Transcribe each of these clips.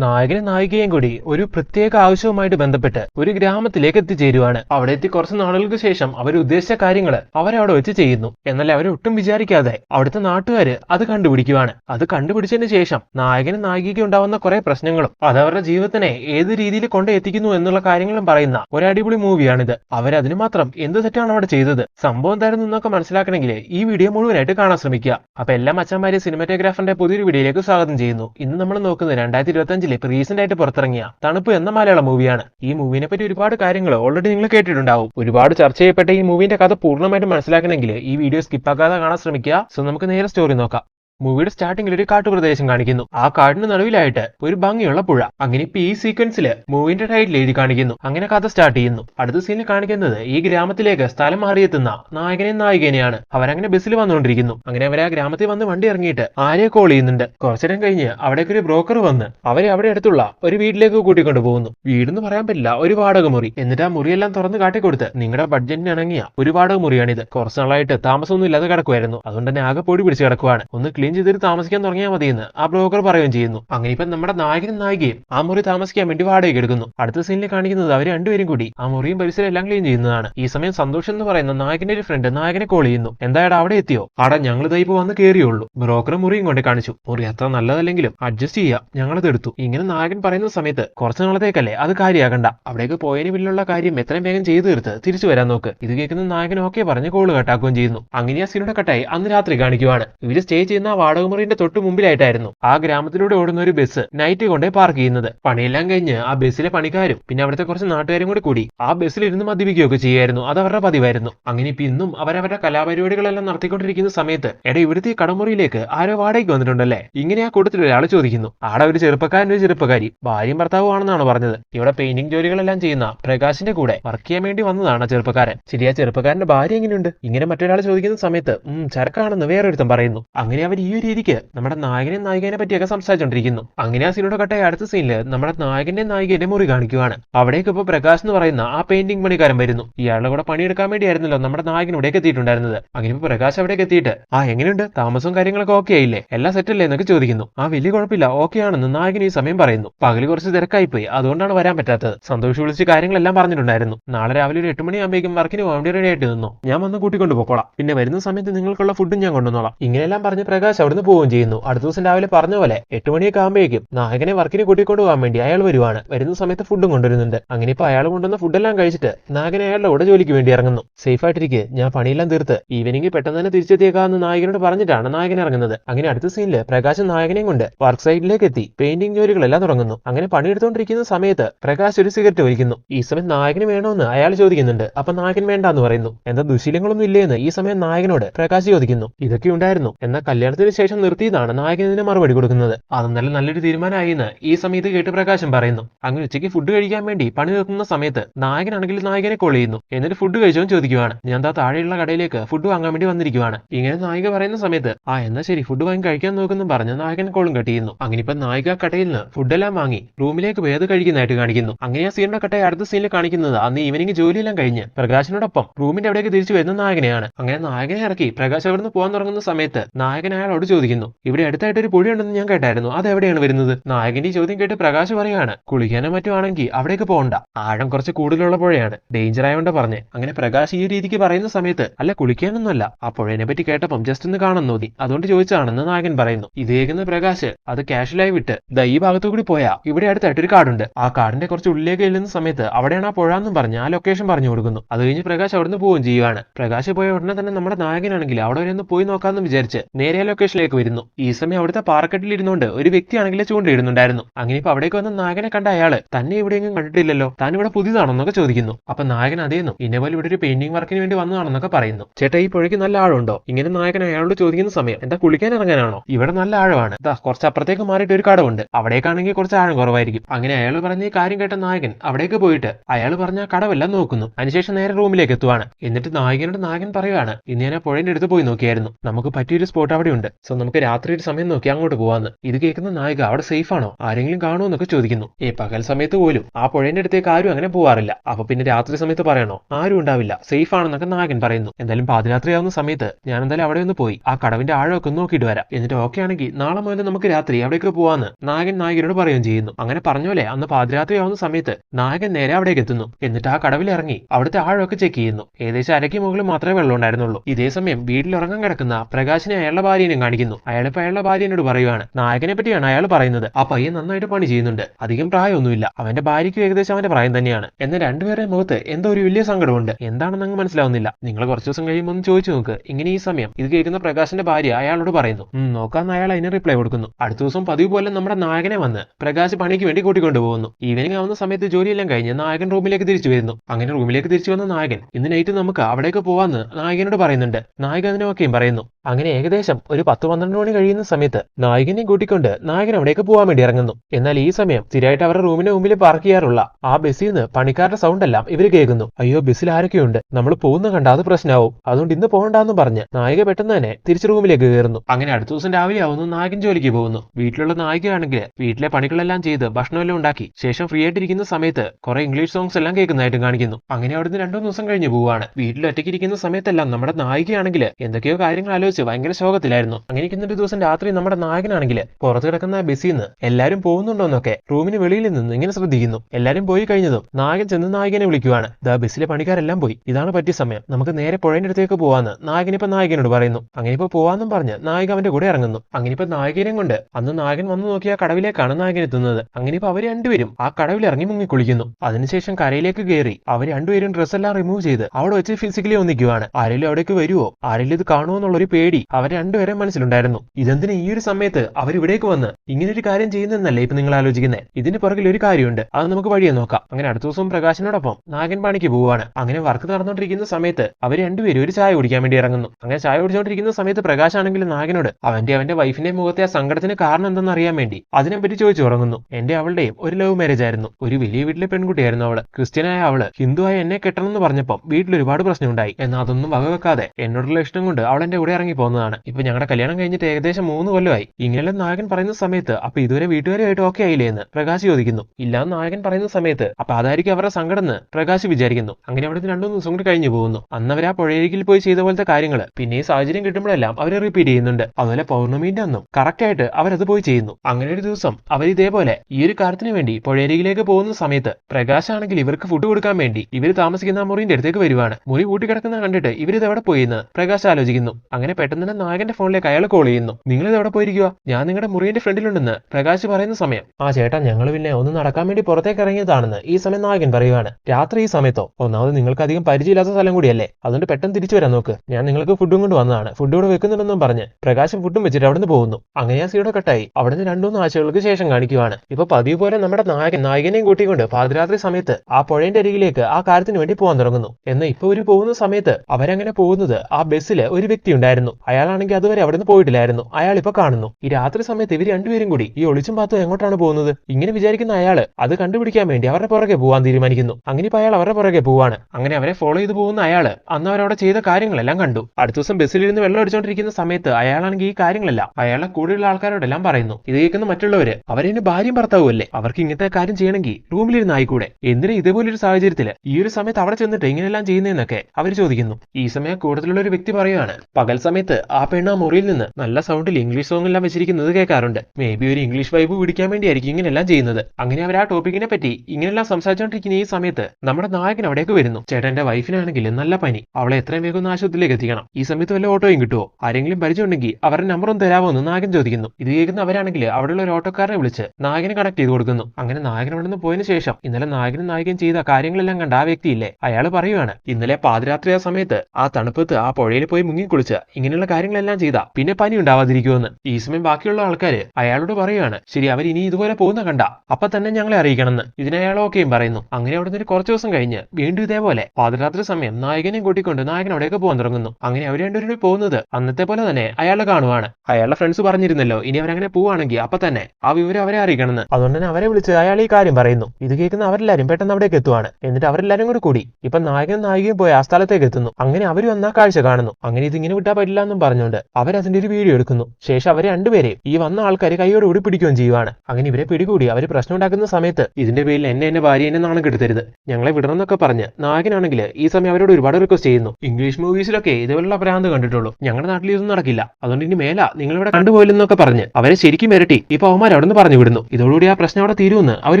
നായകനും നായികയും കൂടി ഒരു പ്രത്യേക ആവശ്യവുമായിട്ട് ബന്ധപ്പെട്ട് ഒരു ഗ്രാമത്തിലേക്ക് എത്തിച്ചേരുവാണ്. അവിടെ എത്തി കുറച്ച് നാളുകൾക്ക് ശേഷം അവർ ഉദ്ദേശിച്ച കാര്യങ്ങൾ അവരവിടെ വെച്ച് ചെയ്യുന്നു. എന്നാൽ അവരൊട്ടും വിചാരിക്കാതെ അവിടുത്തെ നാട്ടുകാര് അത് കണ്ടുപിടിക്കുവാണ്. അത് കണ്ടുപിടിച്ചതിന് ശേഷം നായകനും നായികയ്ക്ക് ഉണ്ടാവുന്ന കുറെ പ്രശ്നങ്ങളും അത് അവരുടെ ജീവിതത്തിനെ ഏത് രീതിയിൽ കൊണ്ട് എത്തിക്കുന്നു എന്നുള്ള കാര്യങ്ങളും പറയുന്ന ഒരു അടിപൊളി മൂവിയാണിത്. അവരതിന് മാത്രം എന്ത് തെറ്റാണ് അവിടെ ചെയ്തത്? സംഭവം എന്തായിരുന്നു എന്നൊക്കെ മനസ്സിലാക്കണമെങ്കിൽ ഈ വീഡിയോ മുഴുവനായിട്ട് കാണാൻ ശ്രമിക്കുക. അപ്പൊ എല്ലാ മച്ചന്മാരെ സിനിമാറ്റോഗ്രാഫറിന്റെ പുതിയൊരു വീഡിയോയിലേക്ക് സ്വാഗതം ചെയ്യുന്നു. ഇന്ന് നമ്മൾ നോക്കുന്നത് രണ്ടായിരത്തി ഇരുപത്തി ഇപ്പൊ റീസെന്റ് ആയിട്ട് പുറത്തിറങ്ങിയ തണുപ്പ് എന്ന മലയാള മൂവിയാണ്. ഈ മൂവിനെ പറ്റി ഒരുപാട് കാര്യങ്ങൾ ഓൾറെഡി നിങ്ങൾ കേട്ടിട്ടുണ്ടാവും. ഒരുപാട് ചർച്ച ചെയ്യപ്പെട്ട ഈ മൂവിന്റെ കഥ പൂർണമായിട്ട് മനസ്സിലാക്കണമെങ്കിൽ ഈ വീഡിയോ സ്കിപ്പാക്കാതെ കാണാൻ ശ്രമിക്കുക. സോ നമുക്ക് നേരെ സ്റ്റോറി നോക്കാം. മൂവിയുടെ സ്റ്റാർട്ടിംഗിൽ ഒരു കാട്ടുപ്രദേശം കാണിക്കുന്നു. ആ കാടിന് നടുവിലായിട്ട് ഒരു ഭംഗിയുള്ള പുഴ. അങ്ങനെ ഇപ്പൊ ഈ സീക്വൻസിൽ മൂവിന്റെ ടൈറ്റിൽ എഴുതി കാണിക്കുന്നു. അങ്ങനെ കഥ സ്റ്റാർട്ട് ചെയ്യുന്നു. അടുത്ത സീനിൽ കാണിക്കുന്നത് ഈ ഗ്രാമത്തിലേക്ക് സ്ഥലം മാറിയെത്തുന്ന നായകനെയും നായികനെയാണ് അവരങ്ങനെ ബസ്സിൽ വന്നുകൊണ്ടിരിക്കുന്നു. അങ്ങനെ അവർ ആ ഗ്രാമത്തിൽ വന്ന് വണ്ടി ഇറങ്ങിയിട്ട് ആരെ കോൾ ചെയ്യുന്നുണ്ട്. കുറച്ചിടം കഴിഞ്ഞ് അവിടേക്ക് ഒരു ബ്രോക്കർ വന്ന് അവരെ അവിടെ അടുത്തുള്ള ഒരു വീട്ടിലേക്ക് കൂട്ടിക്കൊണ്ടു പോകുന്നു. വീടെന്ന് പറയാൻ പറ്റില്ല ഒരു വാടക മുറി എന്നിട്ട് ആ മുറിയെല്ലാം തുറന്ന് കാട്ടിക്കൊടുത്ത് നിങ്ങളുടെ ബഡ്ജറ്റിന് ഇണങ്ങിയ ഒരു വാടക മുറിയാണിത് കുറച്ച് നാളായിട്ട് താമസമൊന്നും ഇല്ലാതെ കിടക്കുമായിരുന്നു അതുകൊണ്ട് തന്നെ ആകെ പൊടി പിടിച്ച് കിടക്കുവാണ്. ഒന്ന് ക്ലീൻ ചെയ്തിട്ട് താമസിക്കാൻ തുടങ്ങിയാൽ മതിയെന്ന് ആ ബ്ലോഗർ പറയുകയും ചെയ്യുന്നു. അങ്ങനെ ഇപ്പം നമ്മുടെ നായകനും നായികയും ആ മുറി താമസിക്കാൻ വേണ്ടി വാടകയ്ക്ക് എടുക്കുന്നു. അടുത്ത സീനിൽ കാണിക്കുന്നത് അവർ രണ്ടുപേരും കൂടി ആ മുറിയും പരിസരം എല്ലാം ക്ലീൻ ചെയ്യുന്നതാണ്. ഈ സമയം സന്തോഷം എന്ന് പറയുന്ന നായകന്റെ ഒരു ഫ്രണ്ട് നായകനെ കോൾ ചെയ്യുന്നു. എന്തായാലും അവിടെ എത്തിയോ? ആടാ ഞങ്ങൾ ഇതാ വന്ന് കയറിയുള്ളൂ ബ്രോക്കർ മുറിയും കൊണ്ട് കാണിച്ചു. മുറി അത്ര നല്ലതല്ലെങ്കിലും അഡ്ജസ്റ്റ് ചെയ്യാം. ഞങ്ങളത് എടുത്തു. ഇങ്ങനെ നായകൻ പറയുന്ന സമയത്ത് കുറച്ചു നാളത്തേക്കല്ലേ അത് കാര്യമാകണ്ട അവിടേക്ക് പോയതിന് പിന്നിലുള്ള കാര്യം എത്രയും വേഗം ചെയ്തു തീർത്ത് തിരിച്ചു വരാൻ നോക്ക്. ഇത് കേൾക്കുന്ന നായകൻ ഓക്കെ പറഞ്ഞ് കോൾ കട്ടാക്കുകയും ചെയ്യുന്നു. അങ്ങനെ ആ സീനോടെ കട്ടായി അന്ന് രാത്രി കാണിക്കുവാണ്. ഇവർ സ്റ്റേ ചെയ്യുന്ന ആ വാടകമുറിന്റെ തൊട്ട് മുമ്പിലായിട്ടായിരുന്നു ആ ഗ്രാമത്തിലൂടെ ഓടുന്ന ഒരു ബസ് നൈറ്റ് കൊണ്ടേ പാർക്ക് ചെയ്യുന്നത്. പണിയെല്ലാം കഴിഞ്ഞ് ആ ബസ്സിലെ പണിക്കാരും പിന്നെ അവിടുത്തെ കുറച്ച് നാട്ടുകാരും കൂടി കൂടി ആ ബസ്സിൽ ഇരുന്ന് മദ്യപിക്കുകയൊക്കെ ചെയ്യായിരുന്നു അത് അവരുടെ പതിവായിരുന്നു. അങ്ങനെ ഇപ്പൊ ഇന്നും അവരവരുടെ കലാപരിപാടികളെല്ലാം നടത്തിക്കൊണ്ടിരിക്കുന്ന സമയത്ത് എടാ ഇവിടുത്തെ കടമുറിയിലേക്ക് ആരോ വാടകയ്ക്ക് വന്നിട്ടുണ്ടല്ലേ? ഇങ്ങനെ ആ കൂട്ടത്തിൽ ഒരാൾ ചോദിക്കുന്നു. ആടെ ഒരു ചെറുപ്പക്കാരൻ ഒരു ചെറുപ്പക്കാരി. ഭാര്യയും ഭർത്താവും ആണെന്നാണ് പറഞ്ഞത്? ഇവിടെ പെയിന്റിംഗ് ജോലികളെല്ലാം ചെയ്യുന്ന പ്രകാശിന്റെ കൂടെ വർക്ക് ചെയ്യാൻ വേണ്ടി വന്നതാണ് ചെറുപ്പക്കാരൻ. ശരി ആ ചെറുപ്പക്കാരന്റെ ഭാര്യ എങ്ങനെയുണ്ട്? ഇങ്ങനെ മറ്റൊരാൾ ചോദിക്കുന്ന സമയത്ത് ഉം ചരക്കാണെന്ന് വേറൊരുത്തം പറയുന്നു. അങ്ങനെ അവർ ഈ ഒരു രീതിക്ക് നമ്മുടെ നായകനെ നായികനെ പറ്റിയൊക്കെ സംസാരിച്ചുകൊണ്ടിരിക്കുന്നു അങ്ങനെ ആ സീനോട് കട്ടായ അടുത്ത സീനിൽ നമ്മുടെ നായകന്റെ നായികന്റെ മുറി കാണിക്കുവാണ്. അവിടേക്ക് ഇപ്പൊ പ്രകാശ് എന്ന് പറയുന്ന ആ പെയിന്റിംഗ് പണിക്കാരൻ വരുന്നു. ഇയാളുടെ കൂടെ പണിയെടുക്കാൻ വേണ്ടിയായിരുന്നല്ലോ നമ്മുടെ നായകൻ ഇവിടേക്ക് എത്തിയിട്ടുണ്ടായിരുന്നത്. അങ്ങനെ ഇപ്പൊ പ്രകാശ് അവിടേക്ക് എത്തിയിട്ട് ആ എങ്ങനെയുണ്ട്? താമസവും കാര്യങ്ങളൊക്കെ ഓക്കെ ആയില്ലേ? എല്ലാം സെറ്റ് അല്ലേ? എന്നൊക്കെ ചോദിക്കുന്നു. ആ വലിയ കുഴപ്പമില്ല. ഓക്കെ ആണെന്ന് നായകൻ ഈ സമയം പറയുന്നു. പകൽ കുറച്ച് തിരക്കായി പോയി അതുകൊണ്ടാണ് വരാൻ പറ്റാത്തത്. സന്തോഷ് വിളിച്ച് കാര്യങ്ങളെല്ലാം പറഞ്ഞിട്ടുണ്ടായിരുന്നു. നാളെ രാവിലെ ഒരു എട്ട് മണിയാകുമ്പോഴേക്കും വർക്കിന് വേണ്ടി റെഡി ആയിട്ട് നിന്നു. ഞാൻ വന്ന് കൂട്ടിക്കൊണ്ട് പോക്കോളാം. പിന്നെ വരുന്ന സമയത്ത് നിങ്ങൾക്കുള്ള ഫുഡും ഞാൻ കൊണ്ടുവന്നോളാം. ഇങ്ങനെയെല്ലാം പറഞ്ഞ് പ്രകാശ് അവിടുന്ന് പോവുകയും ചെയ്യുന്നു. അടുത്ത ദിവസം രാവിലെ പറഞ്ഞ പോലെ എട്ട് മണിയൊക്കെ ആകുമ്പോഴേക്കും നായകനെ വർക്കിന് കൂട്ടിക്കൊണ്ട് പോകാൻ വേണ്ടി അയാൾ വരുവാണ്. വരുന്ന സമയത്ത് ഫുഡും കൊണ്ടുവരുന്നുണ്ട്. അങ്ങനെ ഇപ്പൊ അയാൾ കൊണ്ടുവന്ന ഫുഡെല്ലാം കഴിച്ചിട്ട് നായകൻ അയാളുടെ കൂടെ ജോലിക്ക് വേണ്ടി ഇറങ്ങുന്നു. സേഫ് ആയിട്ടിരിക്കെ. ഞാൻ പണിയെല്ലാം തീർത്ത്. ഈവനിങ് പെട്ടെന്ന് തന്നെ തിരിച്ചെത്തിയേക്കാന്ന് നായകനോട് പറഞ്ഞിട്ടാണ് നായകൻ ഇറങ്ങുന്നത്. അങ്ങനെ അടുത്ത സീനിൽ പ്രകാശ് നായകനെയും കൊണ്ട് വർക്ക് സൈറ്റിലേക്ക് എത്തി. പെയിന്റിംഗ് ജോലികളെല്ലാം തുടങ്ങുന്നു. അങ്ങനെ പണിയെടുത്തുകൊണ്ടിരിക്കുന്ന സമയത്ത് പ്രകാശ് ഒരു സിഗരറ്റ് വലിക്കുന്നു. ഈ സമയം നായകന് വേണമെന്ന് അയാൾ ചോദിക്കുന്നുണ്ട്. അപ്പൊ നായകൻ വേണ്ടെന്ന് പറയുന്നു. എന്താ ദുശീലങ്ങളൊന്നും ഇല്ലേന്ന് ഈ സമയം നായകനോട് പ്രകാശ് ചോദിക്കുന്നു. ഇതൊക്കെ ഉണ്ടായിരുന്നു. എന്നാൽ കല്യാണത്തിന് ശേഷം നിർത്തിയതാണ് നായകൻ ഇതിന് മറുപടി കൊടുക്കുന്നത്. അത് നല്ല നല്ലൊരു തീരുമാനമായി എന്ന് ഈ സമയത്ത് കേട്ട് പ്രകാശം പറയുന്നു. അങ്ങനെ ഉച്ചയ്ക്ക് ഫുഡ് കഴിക്കാൻ വേണ്ടി പണി നിർത്തുന്ന സമയത്ത് നായകനാണെങ്കിൽ നായകനെ കോൾ ചെയ്യുന്നു. എന്നിട്ട് ഫുഡ് കഴിച്ചോ ചോദിക്കുവാണ് ഞാൻ താ താഴെയുള്ള കടയിലേക്ക് ഫുഡ് വാങ്ങാൻ വേണ്ടി വന്നിരിക്കുവാണ്? ഇങ്ങനെ നായിക പറയുന്ന സമയത്ത് ആ എന്നാ ശരി ഫുഡ് വാങ്ങി കഴിക്കാൻ നോക്കുന്നു പറഞ്ഞ് നായകൻ കോളും കട്ട് അങ്ങനെ ഇപ്പൊ നായിക കടയിൽ നിന്ന് ഫുഡെല്ലാം വാങ്ങി റൂമിലേക്ക് വേദ കഴിക്കുന്നതായിട്ട് കാണിക്കുന്നു. അങ്ങനെ ആ സീനിന്റെ കട്ടയെ അടുത്ത സീനിൽ കാണിക്കുന്നത്. അന്ന് ഈവനിങ് ജോലിയെല്ലാം കഴിഞ്ഞ് പ്രകാശിനോടൊപ്പം റൂമിന്റെ അവിടേക്ക് തിരിച്ചു വരുന്ന നായകനെയാണ്. അങ്ങനെ നായകനെ ഇറക്കി പ്രകാശ് അവിടുന്ന് പോകാൻ തുടങ്ങുന്ന സമയത്ത് നായകൻ അയാളോട് ചോദിക്കുന്നു ഇവിടെ അടുത്തായിട്ട് ഒരു പുഴയുണ്ടെന്ന് ഞാൻ കേട്ടായിരുന്നു. അത് എവിടെയാണ് വരുന്നത്? നായകന്റെ ചോദ്യം കേട്ട് പ്രകാശ് പറയാണ് കുളിക്കാനോ മറ്റോ ആണെങ്കിൽ അവിടേക്ക് പോകണ്ട. ആഴം കുറച്ച് കൂടുതലുള്ള പുഴയാണ്. ഡേഞ്ചർ ആയതുകൊണ്ട് പറഞ്ഞ്. അങ്ങനെ പ്രകാശ് ഈ രീതിക്ക് പറയുന്ന സമയത്ത് അല്ല കുളിക്കാനൊന്നുമല്ല. ആ പുഴയെ പറ്റി കേട്ടപ്പം ജസ്റ്റ് ഒന്ന് കാണാൻ നോക്കി അതുകൊണ്ട് ചോദിച്ചാണെന്ന് നായകൻ പറയുന്നു. ഇത് കേൾക്കുന്ന പ്രകാശ് അത് കാഷ്വലായി വിട്ട് ദാ ഈ ഭാഗത്തു കൂടി പോയാ. ഇവിടെ അടുത്തായിട്ട് ഒരു കാടുണ്ട്. ആ കാടിന്റെ കുറച്ച് ഉള്ളിലേക്ക് ചെല്ലുന്ന സമയത്ത് അവിടെയാണ് ആ പുഴ എന്നും പറഞ്ഞ് ആ ലൊക്കേഷൻ പറഞ്ഞു കൊടുക്കുന്നു. അത് കഴിഞ്ഞ് പ്രകാശ് അവിടുന്ന് പോവുകയും ചെയ്യുവാണ്. പ്രകാശ് പോയ ഉടനെ തന്നെ നമ്മുടെ നായകനാണെങ്കിൽ അവിടെ വരെ ഒന്ന് പോയി നോക്കാമെന്ന് വിചാരിച്ച് നേരെ ആ ലൊക്കേഷനിലേക്ക് വരുന്നു. ഈ സമയം അവിടുത്തെ പാറക്കെട്ടിൽ ഇരുന്നുകൊണ്ട് ഒരു വ്യക്തിയാണെങ്കിൽ ചൂണ്ടയിടുന്നുണ്ടായിരുന്നു. അങ്ങനെ ഇപ്പൊ അവിടേക്ക് വന്ന നായകനെ കണ്ട അയാൾ തന്നെ എവിടെയെങ്കിലും കണ്ടിട്ടില്ലല്ലോ താൻ ഇവിടെ പുതിയതാണെന്നൊക്കെ ചോദിക്കുന്നു. അപ്പൊ നായകൻ അതേന്നു ഇന്നപോലെ ഇവിടെ ഒരു പെയിന്റിംഗ് വർക്കിന് വേണ്ടി വന്നതാണെന്നൊക്കെ പറയുന്നു. ചേട്ടാ ഈ പുഴയ്ക്ക് നല്ല ആഴമുണ്ടോ? ഇങ്ങനെ നായകൻ അയാളോട് ചോദിക്കുന്ന സമയം എന്താ കുളിക്കാൻ ഇറങ്ങാനാണോ? ഇവിടെ നല്ല ആഴമാണ്. ഇതാ കുറച്ച് അപ്പുറത്തേക്ക് മാറിയിട്ട് ഒരു കടവുണ്ട്. അവിടേക്കാണെങ്കിൽ കുറച്ച് ആഴം കുറവായിരിക്കും. അങ്ങനെ അയാൾ പറഞ്ഞ ഈ കാര്യം കേട്ട നായകൻ അവിടേക്ക് പോയിട്ട് അയാൾ പറഞ്ഞ ആ കടവെല്ലാം നോക്കുന്നു. അതിനുശേഷം നേരെ റൂമിലേക്ക് എത്തുവാണ്. എന്നിട്ട് നായകനോട് നായകൻ പറയുകയാണ് ഇന്ന് ഞാൻ പുഴയുടെ അടുത്ത് പോയി നോക്കിയായിരുന്നു. നമുക്ക് പറ്റിയൊരു സ്പോട്ട് അവിടെ ഉണ്ട്. സോ നമുക്ക് രാത്രി ഒരു സമയം നോക്കി അങ്ങോട്ട് പോവാന്ന്. ഇത് കേൾക്കുന്ന നായിക അവിടെ സേഫ് ആണോ ആരെങ്കിലും കാണുമോ എന്നൊക്കെ ചോദിക്കുന്നു. ഏ പകൽ സമയത്ത് പോലും. ആ പുഴേന്റെ അടുത്തേക്ക് ആരും അങ്ങനെ പോവാറില്ല. അപ്പൊ പിന്നെ രാത്രി സമയത്ത് പറയണോ? ആരും ഉണ്ടാവില്ല. സേഫ് ആണെന്നൊക്കെ നായകൻ പറയുന്നു. എന്തായാലും പാതിരാത്രിയാവുന്ന സമയത്ത് ഞാൻ എന്തായാലും അവിടെ ഒന്ന് പോയി. ആ കടവിന്റെ ആഴമൊക്കെ നോക്കിയിട്ട് വരാം. എന്നിട്ട് ഓക്കെ ആണെങ്കിൽ നാളെ മുതൽ നമുക്ക് രാത്രി അവിടേക്ക് പോവാന്ന് നായകൻ നായകനോട് പറയുകയും ചെയ്യുന്നു. അങ്ങനെ പറഞ്ഞോലെ അന്ന് പാതിരാത്രി ആവുന്ന സമയത്ത് നായകൻ നേരെ അവിടേക്ക് എത്തുന്നു. എന്നിട്ട് ആ കടവിൽ ഇറങ്ങി അവിടുത്തെ ആഴമൊക്കെ ചെക്ക് ചെയ്യുന്നു. ഏകദേശം അരയ്ക്ക് മുകളിൽ മാത്രമേ വെള്ളം ഉണ്ടായിരുന്നുള്ളൂ ഇതേ സമയം വീട്ടിൽ ഉറങ്ങാൻ കിടക്കുന്ന പ്രകാശിനെ അയാളുടെ ഭാര്യനെയും കാണിക്കുന്നു. അയാളിപ്പോ അയാളുടെ ഭാര്യനോട് പറയുവാണ്. നായകനെ പറ്റിയാണ് അയാൾ പറയുന്നത്. ആ പയ്യൻ നന്നായിട്ട് പണി ചെയ്യുന്നുണ്ട്. അധികം പ്രായമൊന്നുമില്ല. അവന്റെ ഭാര്യയ്ക്കും ഏകദേശം അവന്റെ പ്രായം തന്നെയാണ്. എന്നാൽ രണ്ടുപേരുടെ മുഖത്ത് എന്തോ ഒരു വലിയ സങ്കടമുണ്ട്. എന്താണെന്ന് അങ്ങ് മനസ്സിലാവുന്നില്ല. നിങ്ങൾ കുറച്ച് ദിവസം കഴിയുമ്പോൾ ഒന്ന് ചോദിച്ചു നോക്ക്. ഇങ്ങനെ ഈ സമയം ഇത് കേൾക്കുന്ന പ്രകാശിന്റെ ഭാര്യ അയാളോട് പറയുന്നു. "ഉം, നോക്കാന്ന് അയാൾ അതിന് റിപ്ലൈ കൊടുക്കുന്നു. അടുത്ത ദിവസം പതിവ് പോലെ നമ്മുടെ നായകനെ വന്ന് പ്രകാശ് പണിക്ക് വേണ്ടി കൂട്ടിക്കൊണ്ടു പോകുന്നു ഈവനിങ് ആവുന്ന സമയത്ത് ജോലിയെല്ലാം കഴിഞ്ഞ് നായകൻ റൂമിലേക്ക് തിരിച്ചു വരുന്നു. അങ്ങനെ റൂമിലേക്ക് തിരിച്ചു വന്ന നായകൻ ഇന്ന് നൈറ്റ് നമുക്ക് അവിടേക്ക് പോവാന്ന് നായകനോട് പറയുന്നുണ്ട്. നായകൻ അതിനെ ഒക്കെയും പറയുന്നു. അങ്ങനെ ഏകദേശം ഒരു പത്ത് പന്ത്രണ്ട് മണി കഴിയുന്ന സമയത്ത് നായകനെ കൂട്ടിക്കൊണ്ട് നായകൻ അവിടേക്ക് പോകാൻ വേണ്ടി ഇറങ്ങുന്നു. എന്നാൽ ഈ സമയം സ്ഥിരമായിട്ട് അവരുടെ റൂമിന് മുമ്പിൽ പാർക്ക് ചെയ്യാറുള്ള ആ ബസ്സിൽ നിന്ന് പണിക്കാരുടെ സൗണ്ട് എല്ലാം ഇവർ കേൾക്കുന്നു. അയ്യോ ബസ്സിൽ ആരൊക്കെയുണ്ട്? നമ്മൾ പോകുന്ന കണ്ട അത് പ്രശ്നമാവും അതുകൊണ്ട് ഇന്ന് പോകണ്ടെന്ന് പറഞ്ഞ് നായിക പെട്ടെന്ന് തന്നെ തിരിച്ച് റൂമിലേക്ക് കയറുന്നു. അങ്ങനെ അടുത്ത ദിവസം രാവിലെ ആവുന്നു നായകൻ ജോലിക്ക് പോകുന്നു. വീട്ടിലുള്ള നായികയാണെങ്കിൽ വീട്ടിലെ പണികളെല്ലാം ചെയ്ത് ഭക്ഷണമെല്ലാം ഉണ്ടാക്കി. ശേഷം ഫ്രീ ആയിട്ടിരിക്കുന്ന സമയത്ത് കുറെ ഇംഗ്ലീഷ് സോങ്സ് എല്ലാം കേൾക്കുന്നതായിട്ടും കാണിക്കുന്നു. അങ്ങനെ അവിടുന്ന് രണ്ടു ദിവസം കഴിഞ്ഞ് പോവാണ്. വീട്ടിൽ ഒറ്റയ്ക്ക് ഇരിക്കുന്ന സമയത്തെല്ലാം നമ്മുടെ നായികയാണെങ്കിൽ എന്തൊക്കെയോ കാര്യങ്ങൾ ആലോചിച്ച് ഭയങ്കര ശോകത്തിലായിരുന്നു. അങ്ങനെ ഇരിക്കുന്ന ഒരു ദിവസം രാത്രി നമ്മുടെ നായകനാണെങ്കിൽ പുറത്ത് കിടക്കുന്ന ബസ്സിൽ നിന്ന് എല്ലാവരും പോകുന്നുണ്ടോന്നൊക്കെ റൂമിന് വെളിയിൽ നിന്ന് ഇങ്ങനെ ശ്രദ്ധിക്കുന്നു. എല്ലാവരും പോയി കഴിഞ്ഞതും നായകൻ ചെന്ന് നായകനെ വിളിക്കുവാണ്. ദാ ബസ്സിലെ പണിക്കാരെല്ലാം പോയി. ഇതാണ് പറ്റിയ സമയം. നമുക്ക് നേരെ പുഴയുടെ അടുത്തേക്ക് പോവാന്ന് നായകൻ ഇപ്പൊ നായകനോട് പറയുന്നു. അങ്ങനെ ഇപ്പൊ പോവാന്നും പറഞ്ഞ് നായിക അവന്റെ കൂടെ ഇറങ്ങുന്നു. അങ്ങനെ ഇപ്പൊ നായകനെയും കൊണ്ട് അന്ന് നായകൻ വന്നു നോക്കിയ കടവിലേക്കാണ് നായകൻ എത്തുന്നത്. അങ്ങനെ ഇപ്പൊ അവർ രണ്ടുപേരും ആ കടവിൽ ഇറങ്ങി മുങ്ങി കുളിക്കുന്നു. അതിനുശേഷം കരയിലേക്ക് കയറി അവർ രണ്ടുപേരും ഡ്രസ് എല്ലാം റിമൂവ് ചെയ്ത് അവിടെ വെച്ച് ഫിസിക്കലി ഒന്നിക്കുവാണ്. ആരെങ്കിലും അവിടേക്ക് വരുമോ ആരെങ്കിലും ഇത് കാണുമോ എന്നുള്ളൊരു പേടി അവർ രണ്ടുപേരെ മനസ്സിലുണ്ടായിരുന്നു. ഇതെന്തിന് ഈ ഒരു സമയത്ത് അവർ ഇവിടേക്ക് വന്ന് ഇങ്ങനൊരു കാര്യം ചെയ്യുന്നതെന്നല്ലേ ഇപ്പൊ നിങ്ങൾ ആലോചിക്കുന്നത് ഇതിന് പുറകിൽ ഒരു കാര്യമുണ്ട്. അത് നമുക്ക് വഴിയെ നോക്കാം. അങ്ങനെ അടുത്ത ദിവസം പ്രകാശിനോടൊപ്പം നാഗൻ പോവുകയാണ്. അങ്ങനെ വർക്ക് നടന്നുകൊണ്ടിരിക്കുന്ന സമയത്ത് അവർ രണ്ടുപേരും ഒരു ചായ കുടിക്കാൻ വേണ്ടി ഇറങ്ങുന്നു. അങ്ങനെ ചായ കുടിച്ചുകൊണ്ടിരിക്കുന്ന സമയത്ത് പ്രകാശ് ആണെങ്കിലും നാഗനോട് അവന്റെ അവന്റെ വൈഫിന്റെ മുഖത്തെ ആ സങ്കടത്തിന് കാരണം എന്തെന്ന് അറിയാൻ വേണ്ടി അതിനെപ്പറ്റി ചോദിച്ചു തുടങ്ങുന്നു എന്റെ അവളുടെയും ഒരു ലവ് മാരേജ് ആയിരുന്നു. ഒരു വലിയ വീട്ടിലെ പെൺകുട്ടിയായിരുന്നു അവൾ. ക്രിസ്ത്യനായ അവൾ ഹിന്ദുവായ എന്നെ കെട്ടണം എന്ന് പറഞ്ഞപ്പം വീട്ടിൽ ഒരുപാട് പ്രശ്നമുണ്ടായി. എന്നാൽ അതൊന്നും വകവെക്കാതെ എന്നോടുള്ള ഇഷ്ടം കൊണ്ട് അവൾ എന്റെ കൂടെ ഇറങ്ങി പോകുന്നതാണ് ഇപ്പൊ ഞങ്ങളുടെ കല്യാണം കഴിഞ്ഞിട്ട് ഏകദേശം മൂന്ന് കൊല്ലമായി. ഇങ്ങനെയുള്ള നായകൻ പറയുന്ന സമയത്ത് അപ്പൊ ഇതുവരെ വീട്ടുകാരുമായിട്ട് ഓക്കെ ആയില്ലേ എന്ന് പ്രകാശ് ചോദിക്കുന്നു. ഇല്ലാന്ന് നായകൻ പറയുന്ന സമയത്ത്. അപ്പൊ അതായിരിക്കും അവരുടെ സങ്കടം എന്ന് പ്രകാശ് വിചാരിക്കുന്നു. അങ്ങനെ അവിടുന്ന് രണ്ടു ദിവസം കൂടി കഴിഞ്ഞു പോകുന്നു. അന്ന് അവർ ആ പുഴയരികിൽ പോയി ചെയ്ത പോലത്തെ കാര്യങ്ങൾ പിന്നെ ഈ സാഹചര്യം കിട്ടുമ്പോഴെല്ലാം അവർ റിപ്പീറ്റ് ചെയ്യുന്നുണ്ട്. അതുപോലെ പൗർണമീന്റെ അന്നും കറക്റ്റ് ആയിട്ട് അവരത് പോയി ചെയ്യുന്നു. അങ്ങനെ ഒരു ദിവസം അവർ ഇതേപോലെ ഈ ഒരു കാര്യത്തിന് വേണ്ടി പുഴയരികിലേക്ക് പോകുന്ന സമയത്ത് പ്രകാശ് ആണെങ്കിൽ ഇവർക്ക് ഫുഡ് കൊടുക്കാൻ വേണ്ടി ഇവർ താമസിക്കുന്ന മുറിന്റെ അടുത്തേക്ക് വരുവാണ്. മുറി കൂട്ടിക്കിടക്കുന്ന കണ്ടിട്ട് ഇവർ ഇത് എവിടെ പോയി എന്ന് പ്രകാശ് ആലോചിക്കുന്നു. അങ്ങനെ പെട്ടെന്ന് തന്നെ നായകന്റെ ഫോണിലേക്ക് അയാൾ കോൾ ചെയ്യുന്നു. നിങ്ങൾ ഇത് എവിടെ പോയിരിക്കുക ഞാൻ നിങ്ങളുടെ മുറിയുടെ ഫ്രണ്ടിലുണ്ടെന്ന് പ്രകാശ് പറയുന്ന സമയം. ആ ചേട്ടാ ഞങ്ങൾ പിന്നെ ഒന്ന് നടക്കാൻ വേണ്ടി പുറത്തേക്ക് ഇറങ്ങിയതാണെന്ന് ഈ സമയം നായകൻ പറയുവാണ്. രാത്രി ഈ സമയത്തോ? ഒന്നാമത് നിങ്ങൾക്ക് അധികം പരിചയമില്ലാത്ത സ്ഥലം കൂടിയല്ലേ? അതുകൊണ്ട് പെട്ടെന്ന് തിരിച്ചു വരാൻ നോക്ക്. ഞാൻ നിങ്ങൾക്ക് ഫുഡും കൊണ്ട് വന്നതാണ്. ഫുഡ് ഇവിടെ വെക്കുന്നുണ്ടെന്നും പറഞ്ഞ് പ്രകാശ് ഫുഡും വെച്ചിട്ട് അവിടെ നിന്ന് പോകുന്നു. അങ്ങനെ സീഡോ കട്ടായി. നിന്ന് രണ്ടു മൂന്ന് ആഴ്ചകൾക്ക് ശേഷം കാണിക്കുവാണ്. ഇപ്പൊ പതിവ് പോലെ നമ്മുടെ നായകൻ നായകനെയും കൂട്ടിക്കൊണ്ട് പാതിരാത്രി സമയത്ത് ആ പുഴയുടെ അരികിലേക്ക് ആ കാര്യത്തിന് വേണ്ടി പോകാൻ തുടങ്ങുന്നു. എന്നാൽ ഇപ്പൊ ഒരു പോകുന്ന സമയത്ത് അവരങ്ങനെ പോകുന്നത് ആ ബസ്സിൽ ഒരു വ്യക്തി ഉണ്ടായിരുന്നു. അയാളാണെങ്കിൽ അതുവരെ അവിടുന്ന് പോയിട്ടില്ലായിരുന്നു. അയാൾ ഇപ്പൊ കാണുന്നു. ഈ രാത്രി സമയത്ത് ഇവർ രണ്ടുപേരും കൂടി ഈ ഒളിച്ചും പാത്തും എങ്ങോട്ടാണ് പോകുന്നത്? ഇങ്ങനെ വിചാരിക്കുന്ന അയാൾ അത് കണ്ടുപിടിക്കാൻ വേണ്ടി അവരുടെ പുറകെ പോകാൻ തീരുമാനിക്കുന്നു. അങ്ങനെ ഇപ്പൊ അയാൾ അവരുടെ പുറകെ പോവാണ്. അങ്ങനെ അവരെ ഫോളോ ചെയ്ത് പോകുന്ന അയാൾ അന്ന് അവരവിടെ ചെയ്ത കാര്യങ്ങളെല്ലാം കണ്ടു. അടുത്ത ദിവസം ബസ്സിലിരുന്ന് വെള്ളം അടിച്ചോണ്ടിരിക്കുന്ന സമയത്ത് അയാളാണെങ്കിൽ ഈ കാര്യങ്ങളെല്ലാം അയാളെ കൂടെയുള്ള ആൾക്കാരോടെല്ലാം പറയുന്നു. ഇത് കേൾക്കുന്ന മറ്റുള്ളവര് അവരെ ഭാര്യയും ഭർത്താവുമല്ലേ അവർക്ക് ഇങ്ങനത്തെ കാര്യം ചെയ്യണമെങ്കിൽ റൂമിലിരുന്ന് ആയിക്കൂടെ? എന്തിനാ ഇതേപോലൊരു സാഹചര്യത്തിൽ ഈ ഒരു സമയത്ത് അവിടെ ചെന്നിട്ട് ഇങ്ങനെയെല്ലാം ചെയ്യുന്നതെന്നൊക്കെ അവർ ചോദിക്കുന്നു. ഈ സമയം കൂടുതലുള്ള ഒരു വ്യക്തി പറയുകയാണ് പകൽ സമയത്ത് ആ പെണ്ണ് ആ മുറിയിൽ നിന്ന് നല്ല സൗണ്ടിൽ ഇംഗ്ലീഷ് സോങ് എല്ലാം വെച്ചിരിക്കുന്നത് കേൾക്കാറുണ്ട്. മേ ബി ഒരു ഇംഗ്ലീഷ് വൈബ് പിടിക്കാൻ വേണ്ടിയായിരിക്കും ഇങ്ങനെല്ലാം ചെയ്യുന്നത്. അങ്ങനെ അവർ ആ ടോപ്പിക്കിനെ പറ്റി ഇങ്ങനെല്ലാം സംസാരിച്ചുകൊണ്ടിരിക്കുന്ന ഈ സമയത്ത് നമ്മുടെ നായകൻ അവിടേക്ക് വരുന്നു. ചേട്ടന്റെ വൈഫിനാണെങ്കിൽ നല്ല പനി. അവളെ എത്രയും വേഗം ആശുപത്രിയിലേക്ക് എത്തിക്കണം. ഈ സമയത്ത് വല്ല ഓട്ടോയും കിട്ടുമോ ആരെങ്കിലും പരിചയമുണ്ടെങ്കിൽ അവരുടെ ഒന്ന് തരാമോ എന്ന് നായകൻ ചോദിക്കുന്നു. ഇത് കേൾക്കുന്ന അവരാണെങ്കിൽ അവിടെയുള്ള ഒരു ഓട്ടോക്കാരനെ വിളിച്ച് നായകനെ കണക്ട് ചെയ്ത് കൊടുക്കുന്നു. അങ്ങനെ നായകൻ അവിടെ നിന്ന് പോയതിനു ശേഷം ഇന്നലെ നായകനും നായകൻ ചെയ്ത കാര്യങ്ങളെല്ലാം കണ്ട ആ വ്യക്തിയില്ലേ? അയാൾ പറയുവാണ് ഇന്നലെ പാതിരാത്രി ആ സമയത്ത് ആ തണുപ്പത്ത് ആ പുഴയിൽ പോയി മുങ്ങി കുളിച്ച് ഇങ്ങനെയുള്ള കാര്യങ്ങളെല്ലാം ചെയ്ത പിന്നെ പനി ഉണ്ടാവാതിരിക്കുമെന്ന്. ഈ സമയം ബാക്കിയുള്ള ആൾക്കാര് അയാളോട് പറയുകയാണ് ശരി അവർ ഇനി ഇതുപോലെ പോകുന്ന കണ്ട അപ്പൊ തന്നെ ഞങ്ങളെ അറിയിക്കണമെന്ന്. ഇതിന് അയാൾ പറയുന്നു. അങ്ങനെ അവിടെ നിന്ന് കുറച്ച് ദിവസം കഴിഞ്ഞ് വീണ്ടും ഇതേപോലെ പാതിരാത്രി സമയം നായകനെയും കൂട്ടിക്കൊണ്ട് നായകൻ അവിടെയൊക്കെ പോകാൻ തുടങ്ങുന്നു. അങ്ങനെ അവർ രണ്ടുപേരും പോകുന്നത് അന്നത്തെ പോലെ തന്നെ അയാളെ കാണുവാണ്. അയാളുടെ ഫ്രണ്ട്സ് പറഞ്ഞിരുന്നല്ലോ ഇനി അവരങ്ങനെ പോവാണെങ്കിൽ അപ്പൊ തന്നെ ആ വിവരം അവരെ അറിയിക്കണമെന്ന്. അതുകൊണ്ട് തന്നെ അവരെ വിളിച്ച് അയാൾ ഈ കാര്യം പറയുന്നു. ഇത് കേൾക്കുന്ന അവരെല്ലാരും പെട്ടെന്ന് അവിടേക്ക് എത്തുവാണ്. എന്നിട്ട് അവരെല്ലാരും കൂടി കൂടി ഇപ്പൊ നായകൻ നായികയും പോയി ആ സ്ഥലത്തേക്ക് എത്തുന്നു. അങ്ങനെ അവർ വന്ന കാഴ്ച കാണുന്നു. അങ്ങനെ ഇത് ഇങ്ങനെ വിട്ടാ പറ്റില്ല എന്നും പറഞ്ഞുകൊണ്ട് അവർ അവരതിന്റെ ഒരു വീഡിയോ എടുക്കുന്നു. ശേഷം അവരെ രണ്ടുപേരെയും ഈ വന്ന ആൾക്കാർ കൈയോടുകൂടി പിടിക്കുകയും ചെയ്യുവാണ്. അങ്ങനെ ഇവരെ പിടികൂടി അവർ പ്രശ്നം ഉണ്ടാക്കുന്ന സമയത്ത് ഇതിന്റെ പേരിൽ എന്നെ എന്നെ ഭാര്യ എന്നെ നാണം കെടുത്തരുത്. ഞങ്ങളെ വിടണമെന്നൊക്കെ പറഞ്ഞ് നായകനാണെങ്കിൽ ഈ സമയം അവരോട് ഒരുപാട് റിക്വസ്റ്റ് ചെയ്യുന്നു. ഇംഗ്ലീഷ് മൂവീസിലൊക്കെ ഇതുപോലുള്ള ഭ്രാന്ത് കണ്ടിട്ടുള്ളൂ. ഞങ്ങളുടെ നാട്ടിൽ ഇതൊന്നും നടക്കില്ല. അതുകൊണ്ട് ഇനി മേല നിങ്ങളിവിടെ കണ്ടുപോയില്ലെന്നൊക്കെ പറഞ്ഞ് അവരെ ശരിക്കും ഇരട്ടി ഇപ്പൊ അവന്മാർ അവിടെ നിന്ന് പറഞ്ഞു വിടുന്നു. ഇതോടുകൂടി ആ പ്രശ്നം അവിടെ തീരുമെന്ന് അവർ